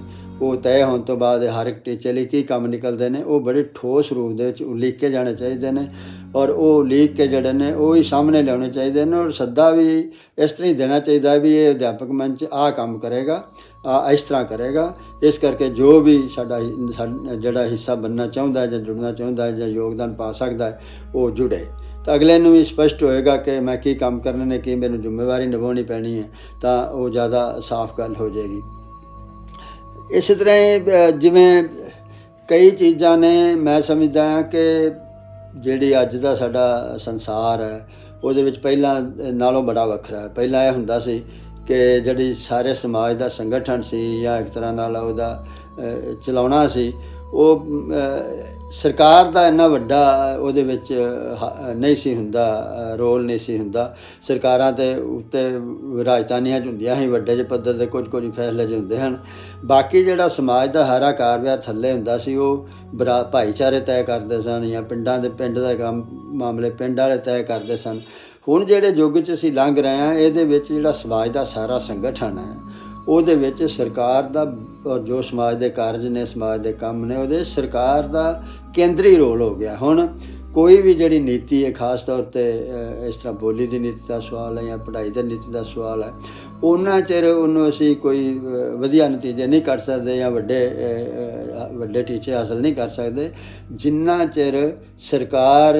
ਉਹ ਤੈਅ ਹੋਣ ਤੋਂ ਬਾਅਦ ਹਰ ਇੱਕ ਟੀਚੇ ਲਈ ਕੀ ਕੰਮ ਨਿਕਲਦੇ ਨੇ, ਉਹ ਬੜੇ ਠੋਸ ਰੂਪ ਦੇ ਵਿੱਚ ਉਲੀਕੇ ਜਾਣੇ ਚਾਹੀਦੇ ਨੇ ਔਰ ਉਹ ਲੀਕ ਕੇ ਜਿਹੜੇ ਨੇ ਉਹ ਹੀ ਸਾਹਮਣੇ ਲਿਆਉਣੇ ਚਾਹੀਦੇ ਨੇ ਔਰ ਸੱਦਾ ਵੀ ਇਸ ਤਰ੍ਹਾਂ ਹੀ ਦੇਣਾ ਚਾਹੀਦਾ ਵੀ ਇਹ ਅਧਿਆਪਕ ਮੰਚ ਆਹ ਕੰਮ ਕਰੇਗਾ ਆ ਇਸ ਤਰ੍ਹਾਂ ਕਰੇਗਾ, ਇਸ ਕਰਕੇ ਜੋ ਵੀ ਸਾਡਾ ਸਾ- ਜਿਹੜਾ ਹਿੱਸਾ ਬੰਨਣਾ ਚਾਹੁੰਦਾ ਜਾਂ ਜੁੜਨਾ ਚਾਹੁੰਦਾ ਜਾਂ ਯੋਗਦਾਨ ਪਾ ਸਕਦਾ ਹੈ, ਉਹ ਜੁੜੇ। ਤਾਂ ਅਗਲੇ ਨੂੰ ਵੀ ਸਪਸ਼ਟ ਹੋਏਗਾ ਕਿ ਮੈਂ ਕੀ ਕੰਮ ਕਰਨੇ ਨੇ, ਕੀ ਮੈਨੂੰ ਜ਼ਿੰਮੇਵਾਰੀ ਨਿਭਾਉਣੀ ਪੈਣੀ ਹੈ, ਤਾਂ ਉਹ ਜ਼ਿਆਦਾ ਸਾਫ਼ ਗੱਲ ਹੋ ਜਾਏਗੀ। ਇਸੇ ਤਰ੍ਹਾਂ ਹੀ, ਜਿਵੇਂ ਕਈ ਚੀਜ਼ਾਂ ਨੇ ਮੈਂ ਸਮਝਦਾ ਹਾਂ ਕਿ ਜਿਹੜੀ ਅੱਜ ਦਾ ਸਾਡਾ ਸੰਸਾਰ ਹੈ ਉਹਦੇ ਵਿੱਚ ਪਹਿਲਾਂ ਨਾਲੋਂ ਬੜਾ ਵੱਖਰਾ ਹੈ। ਪਹਿਲਾਂ ਇਹ ਹੁੰਦਾ ਸੀ ਕਿ ਜਿਹੜੀ ਸਾਰੇ ਸਮਾਜ ਦਾ ਸੰਗਠਨ ਸੀ ਜਾਂ ਇੱਕ ਤਰ੍ਹਾਂ ਨਾਲ ਉਹਦਾ ਚਲਾਉਣਾ ਸੀ ਉਹ ਸਰਕਾਰ ਦਾ ਇੰਨਾ ਵੱਡਾ, ਉਹਦੇ ਵਿੱਚ, ਹ- ਨਹੀਂ ਸੀ ਹੁੰਦਾ, ਰੋਲ ਨਹੀਂ ਸੀ ਹੁੰਦਾ। ਸਰਕਾਰਾਂ ਤੇ ਉੱਤੇ ਰਾਜਧਾਨੀਆਂ 'ਚ ਹੁੰਦੀਆਂ ਸੀ, ਵੱਡੇ ਜਿਹੇ ਪੱਧਰ ਦੇ ਕੁਝ ਕੁਝ ਫੈਸਲੇ ਜਿਹੇ ਹੁੰਦੇ ਹਨ। ਬਾਕੀ ਜਿਹੜਾ ਸਮਾਜ ਦਾ ਹਾਰਾ ਕਾਰਵਾਰ ਥੱਲੇ ਹੁੰਦਾ ਸੀ, ਉਹ ਬਰਾ, ਭਾਈਚਾਰੇ ਤੈਅ ਕਰਦੇ ਸਨ ਜਾਂ ਪਿੰਡਾਂ ਦੇ, ਪਿੰਡ ਦਾ ਕੰਮ, ਮਾਮਲੇ ਪਿੰਡ ਵਾਲੇ ਤੈਅ ਕਰਦੇ ਸਨ। ਹੁਣ ਜਿਹੜੇ ਯੁੱਗ 'ਚ ਅਸੀਂ ਲੰਘ ਰਹੇ ਹਾਂ, ਇਹਦੇ ਵਿੱਚ ਜਿਹੜਾ ਸਮਾਜ ਦਾ ਸਾਰਾ ਸੰਗਠਨ ਹੈ ਉਹਦੇ ਵਿੱਚ ਸਰਕਾਰ ਦਾ, ਔਰ ਜੋ ਸਮਾਜ ਦੇ ਕਾਰਜ ਨੇ, ਸਮਾਜ ਦੇ ਕੰਮ ਨੇ, ਉਹਦੇ ਸਰਕਾਰ ਦਾ ਕੇਂਦਰੀ ਰੋਲ ਹੋ ਗਿਆ। ਹੁਣ ਕੋਈ ਵੀ ਜਿਹੜੀ ਨੀਤੀ ਹੈ, ਖਾਸ ਤੌਰ ਤੇ ਇਸ ਤਰ੍ਹਾਂ ਬੋਲੀ ਦੀ ਨੀਤੀ ਦਾ ਸਵਾਲ ਹੈ ਜਾਂ ਪੜ੍ਹਾਈ ਦੀ ਨੀਤੀ ਦਾ ਸਵਾਲ ਹੈ, ਉਹਨਾਂ ਚਿਰ ਉਹਨੂੰ ਅਸੀਂ ਕੋਈ ਵਧੀਆ ਨਤੀਜੇ ਨਹੀਂ ਕੱਢ ਸਕਦੇ ਜਾਂ ਵੱਡੇ ਵੱਡੇ ਟੀਚੇ ਹਾਸਲ ਨਹੀਂ ਕਰ ਸਕਦੇ, ਜਿੰਨਾ ਚਿਰ ਸਰਕਾਰ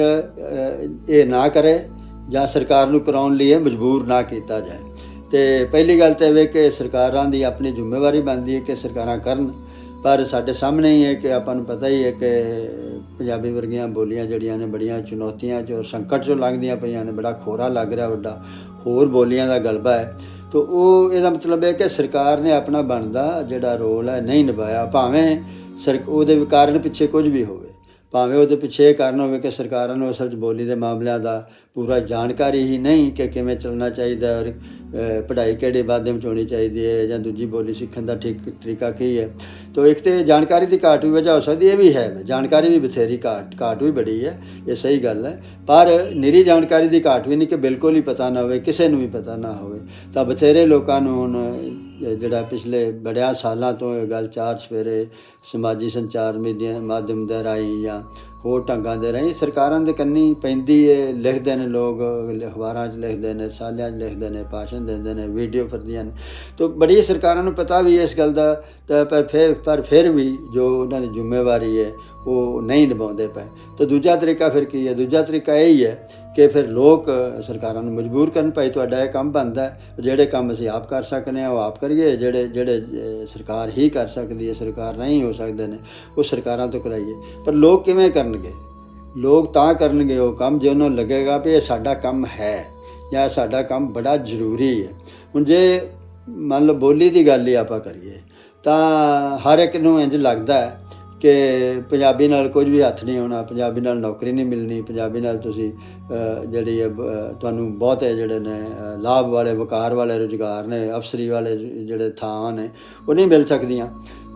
ਇਹ ਨਾ ਕਰੇ ਜਾਂ ਸਰਕਾਰ ਨੂੰ ਕਰਾਉਣ ਲਈ ਇਹ ਮਜਬੂਰ ਨਾ ਕੀਤਾ ਜਾਏ। ਤੇ ਪਹਿਲੀ ਗੱਲ ਤਾਂ ਇਹ ਵੇ ਕਿ ਸਰਕਾਰਾਂ ਦੀ ਆਪਣੀ ਜ਼ਿੰਮੇਵਾਰੀ ਬਣਦੀ ਹੈ ਕਿ ਸਰਕਾਰਾਂ ਕਰਨ, ਪਰ ਸਾਡੇ ਸਾਹਮਣੇ ਹੀ ਹੈ ਕਿ ਆਪਾਂ ਨੂੰ ਪਤਾ ਹੀ ਹੈ ਕਿ ਪੰਜਾਬੀ ਵਰਗੀਆਂ ਬੋਲੀਆਂ ਜਿਹੜੀਆਂ ਨੇ ਬੜੀਆਂ ਚੁਣੌਤੀਆਂ 'ਚ, ਸੰਕਟ 'ਚੋਂ ਲੰਘਦੀਆਂ ਪਈਆਂ ਨੇ, ਬੜਾ ਖੋਰਾ ਲੱਗ ਰਿਹਾ ਵੱਡਾ, ਹੋਰ ਬੋਲੀਆਂ ਦਾ ਗਲਬਾ ਹੈ। ਤੋ ਉਹ, ਇਹਦਾ ਮਤਲਬ ਹੈ ਕਿ ਸਰਕਾਰ ਨੇ ਆਪਣਾ ਬਣਦਾ ਜਿਹੜਾ ਰੋਲ ਹੈ ਨਹੀਂ ਨਿਭਾਇਆ, ਭਾਵੇਂ ਸਰ, ਉਹਦੇ ਕਾਰਨ ਪਿੱਛੇ ਕੁਝ ਵੀ ਹੋਵੇ। ਭਾਵੇਂ ਉਹਦੇ ਪਿੱਛੇ ਇਹ ਕਾਰਨ ਹੋਵੇ ਕਿ ਸਰਕਾਰਾਂ ਨੂੰ ਅਸਲ 'ਚ ਬੋਲੀ ਦੇ ਮਾਮਲਿਆਂ ਦਾ ਪੂਰਾ ਜਾਣਕਾਰੀ ਹੀ ਨਹੀਂ ਕਿ ਕਿਵੇਂ ਚੱਲਣਾ ਚਾਹੀਦਾ ਔਰ ਪੜ੍ਹਾਈ ਕਿਹੜੇ ਮਾਧਿਅਮ 'ਚ ਹੋਣੀ ਚਾਹੀਦੀ ਹੈ ਜਾਂ ਦੂਜੀ ਬੋਲੀ ਸਿੱਖਣ ਦਾ ਠੀਕ ਤਰੀਕਾ ਕੀ ਹੈ। ਤਾਂ ਇੱਕ ਤੇ ਜਾਣਕਾਰੀ ਦੀ ਘਾਟ ਵੀ ਵਜ੍ਹਾ ਹੋ ਸਕਦੀ ਇਹ ਵੀ ਹੈ ਜਾਣਕਾਰੀ ਵੀ ਬਥੇਰੀ ਘਾਟ ਘਾਟ ਵੀ ਬੜੀ ਹੈ, ਇਹ ਸਹੀ ਗੱਲ ਹੈ। ਪਰ ਨਿਰੀ ਜਾਣਕਾਰੀ ਦੀ ਘਾਟ ਵੀ ਨਹੀਂ ਕਿ ਬਿਲਕੁਲ ਹੀ ਪਤਾ ਨਾ ਹੋਵੇ, ਕਿਸੇ ਨੂੰ ਵੀ ਪਤਾ ਨਾ ਹੋਵੇ। ਤਾਂ ਬਥੇਰੇ ਲੋਕਾਂ ਨੂੰ ਹੁਣ ਜਿਹੜਾ ਪਿਛਲੇ ਬੜਿਆਂ ਸਾਲਾਂ ਤੋਂ ਇਹ ਗੱਲ ਚਾਰ ਸਵੇਰੇ ਸਮਾਜੀ ਸੰਚਾਰ ਮੀਡੀਆ ਮਾਧਿਅਮ ਦੇ ਰਾਹੀਂ ਜਾਂ ਹੋਰ ਢੰਗਾਂ ਦੇ ਰਾਹੀਂ ਸਰਕਾਰਾਂ ਦੇ ਕੰਨੀ ਪੈਂਦੀ ਹੈ ਲਿਖਦੇ ਨੇ ਲੋਕ, ਅਖਬਾਰਾਂ 'ਚ ਲਿਖਦੇ ਨੇ, ਸਾਲਿਆਂ 'ਚ ਲਿਖਦੇ ਨੇ, ਭਾਸ਼ਣ ਦਿੰਦੇ ਨੇ, ਵੀਡੀਓ ਫਿਰਦੀਆਂ ਨੇ। ਤੋ ਬੜੀ ਸਰਕਾਰਾਂ ਨੂੰ ਪਤਾ ਵੀ ਇਸ ਗੱਲ ਦਾ, ਤਾਂ ਪਰ ਫਿਰ ਪਰ ਫਿਰ ਵੀ ਜੋ ਉਹਨਾਂ ਦੀ ਜ਼ਿੰਮੇਵਾਰੀ ਹੈ ਉਹ ਨਹੀਂ ਨਿਭਾਉਂਦੇ ਪਏ। ਤਾਂ ਦੂਜਾ ਤਰੀਕਾ ਫਿਰ ਕੀ ਹੈ ਦੂਜਾ ਤਰੀਕਾ ਇਹ ਹੀ ਹੈ ਕਿ ਫਿਰ ਲੋਕ ਸਰਕਾਰਾਂ ਨੂੰ ਮਜਬੂਰ ਕਰਨ ਭਾਈ ਤੁਹਾਡਾ ਇਹ ਕੰਮ ਬਣਦਾ ਜਿਹੜੇ ਕੰਮ ਅਸੀਂ ਆਪ ਕਰ ਸਕਨੇ ਆ ਉਹ ਆਪ ਕਰੀਏ। ਜਿਹੜੇ ਜਿਹੜੇ ਸਰਕਾਰ ਹੀ ਕਰ ਸਕਦੀ ਹੈ, ਸਰਕਾਰ ਨਹੀਂ ਹੋ ਸਕਦੇ ਨੇ, ਉਹ ਸਰਕਾਰਾਂ ਤੋਂ ਕਰਾਈਏ। ਪਰ ਲੋਕ ਕਿਵੇਂ ਕਰਨਗੇ? ਲੋਕ ਤਾਂ ਕਰਨਗੇ ਉਹ ਕੰਮ ਜੇ ਉਹਨਾਂ ਨੂੰ ਲੱਗੇਗਾ ਵੀ ਇਹ ਸਾਡਾ ਕੰਮ ਹੈ ਜਾਂ ਸਾਡਾ ਕੰਮ ਬੜਾ ਜ਼ਰੂਰੀ ਹੈ। ਹੁਣ ਜੇ ਮੰਨ ਲਓ ਬੋਲੀ ਦੀ ਗੱਲ ਹੀ ਆਪਾਂ ਕਰੀਏ, ਤਾਂ ਹਰ ਇੱਕ ਨੂੰ ਇੰਜ ਲੱਗਦਾ ਹੈ ਕਿ ਪੰਜਾਬੀ ਨਾਲ ਕੁਝ ਵੀ ਹੱਥ ਨਹੀਂ ਆਉਣਾ ਪੰਜਾਬੀ ਨਾਲ ਨੌਕਰੀ ਨਹੀਂ ਮਿਲਣੀ ਪੰਜਾਬੀ ਨਾਲ ਤੁਸੀਂ ਜਿਹੜੀ ਹੈ, ਬ- ਅ, ਤੁਹਾਨੂੰ ਬਹੁਤੇ ਜਿਹੜੇ ਨੇ ਲਾਭ ਵਾਲੇ ਵਕਾਰ ਵਾਲੇ ਰੁਜ਼ਗਾਰ ਨੇ ਅਫਸਰੀ ਵਾਲੇ ਜਿਹੜੇ ਥਾਂ ਨੇ ਉਹ ਨਹੀਂ ਮਿਲ ਸਕਦੀਆਂ।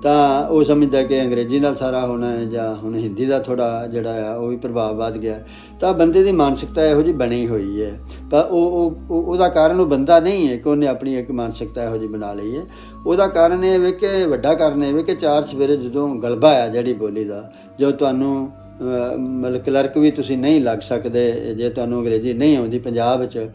ਤਾਂ ਉਹ ਸਮਝਦਾ ਕਿ ਅੰਗਰੇਜ਼ੀ ਨਾਲ ਸਾਰਾ ਹੋਣਾ ਹੈ ਜਾਂ ਹੁਣ ਹਿੰਦੀ ਦਾ ਥੋੜਾ ਜਿਹੜਾ ਆ, ਉਹ ਵੀ ਪ੍ਰਭਾਵ ਵੱਧ ਗਿਆ। ਤਾਂ ਬੰਦੇ ਦੀ ਮਾਨਸਿਕਤਾ ਇਹੋ ਜਿਹੀ ਬਣੀ ਹੋਈ ਹੈ। ਪਰ ਉਹ, ਉਹ- ਉਹਦਾ ਕਾਰਨ ਉਹ ਬੰਦਾ ਨਹੀਂ ਹੈ ਕਿ ਉਹਨੇ ਆਪਣੀ ਇੱਕ ਮਾਨਸਿਕਤਾ ਇਹੋ ਜਿਹੀ ਬਣਾ ਲਈ ਹੈ। ਉਹਦਾ ਕਾਰਨ ਇਹ ਵੇ ਕਿ, ਵੱਡਾ ਕਾਰਨ ਇਹ ਵੇ ਕਿ ਚਾਰ ਸਵੇਰੇ ਜਦੋਂ ਗਲਬਾ ਆ ਜਿਹੜੀ ਬੋਲੀ ਦਾ ਜੋ ਤੁਹਾਨੂੰ ਮਤਲਬ ਕਲਰਕ ਵੀ ਤੁਸੀਂ ਨਹੀਂ ਲੱਗ ਸਕਦੇ, ਜੇ ਤੁਹਾਨੂੰ ਅੰਗਰੇਜ਼ੀ ਨਹੀਂ ਆਉਂਦੀ ਪੰਜਾਬ ਵਿੱਚ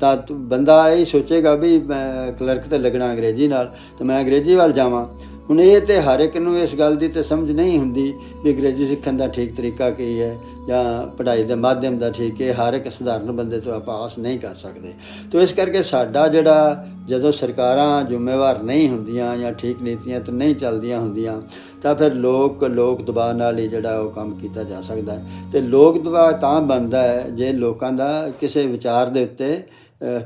ਤਾਂ ਬੰਦਾ ਇਹ ਸੋਚੇਗਾ ਵੀ ਮੈਂ ਕਲਰਕ ਤੇ ਲੱਗਣਾ ਅੰਗਰੇਜ਼ੀ ਨਾਲ, ਤੇ ਮੈਂ ਅੰਗਰੇਜ਼ੀ ਵੱਲ ਜਾਵਾਂ। ਹੁਣ ਇਹ ਤੇ ਹਰ ਇੱਕ ਨੂੰ ਇਸ ਗੱਲ ਦੀ ਤੇ ਸਮਝ ਨਹੀਂ ਹੁੰਦੀ ਵੀ ਅੰਗਰੇਜ਼ੀ ਸਿੱਖਣ ਦਾ ਠੀਕ ਤਰੀਕਾ ਕੀ ਹੈ ਜਾਂ ਪੜ੍ਹਾਈ ਦੇ ਮਾਧਿਅਮ ਦਾ ਠੀਕ ਹੈ। ਹਰ ਇੱਕ ਸਧਾਰਨ ਬੰਦੇ ਤੋਂ ਆਪਾਂ ਆਸ ਨਹੀਂ ਕਰ ਸਕਦੇ। ਤੋ ਇਸ ਕਰਕੇ ਸਾਡਾ ਜਿਹੜਾ ਜਦੋਂ ਸਰਕਾਰਾਂ ਜ਼ਿੰਮੇਵਾਰ ਨਹੀਂ ਹੁੰਦੀਆਂ ਜਾਂ ਠੀਕ ਨੀਤੀਆਂ ਤੇ ਨਹੀਂ ਚੱਲਦੀਆਂ ਹੁੰਦੀਆਂ, ਤਾਂ ਫਿਰ ਲੋਕ ਲੋਕ ਦਬਾਅ ਨਾਲ ਹੀ ਜਿਹੜਾ ਉਹ ਕੰਮ ਕੀਤਾ ਜਾ ਸਕਦਾ ਹੈ। ਤੇ ਲੋਕ ਦਬਾਅ ਤਾਂ ਬਣਦਾ ਹੈ ਜੇ ਲੋਕਾਂ ਦਾ ਕਿਸੇ ਵਿਚਾਰ ਦੇ ਉੱਤੇ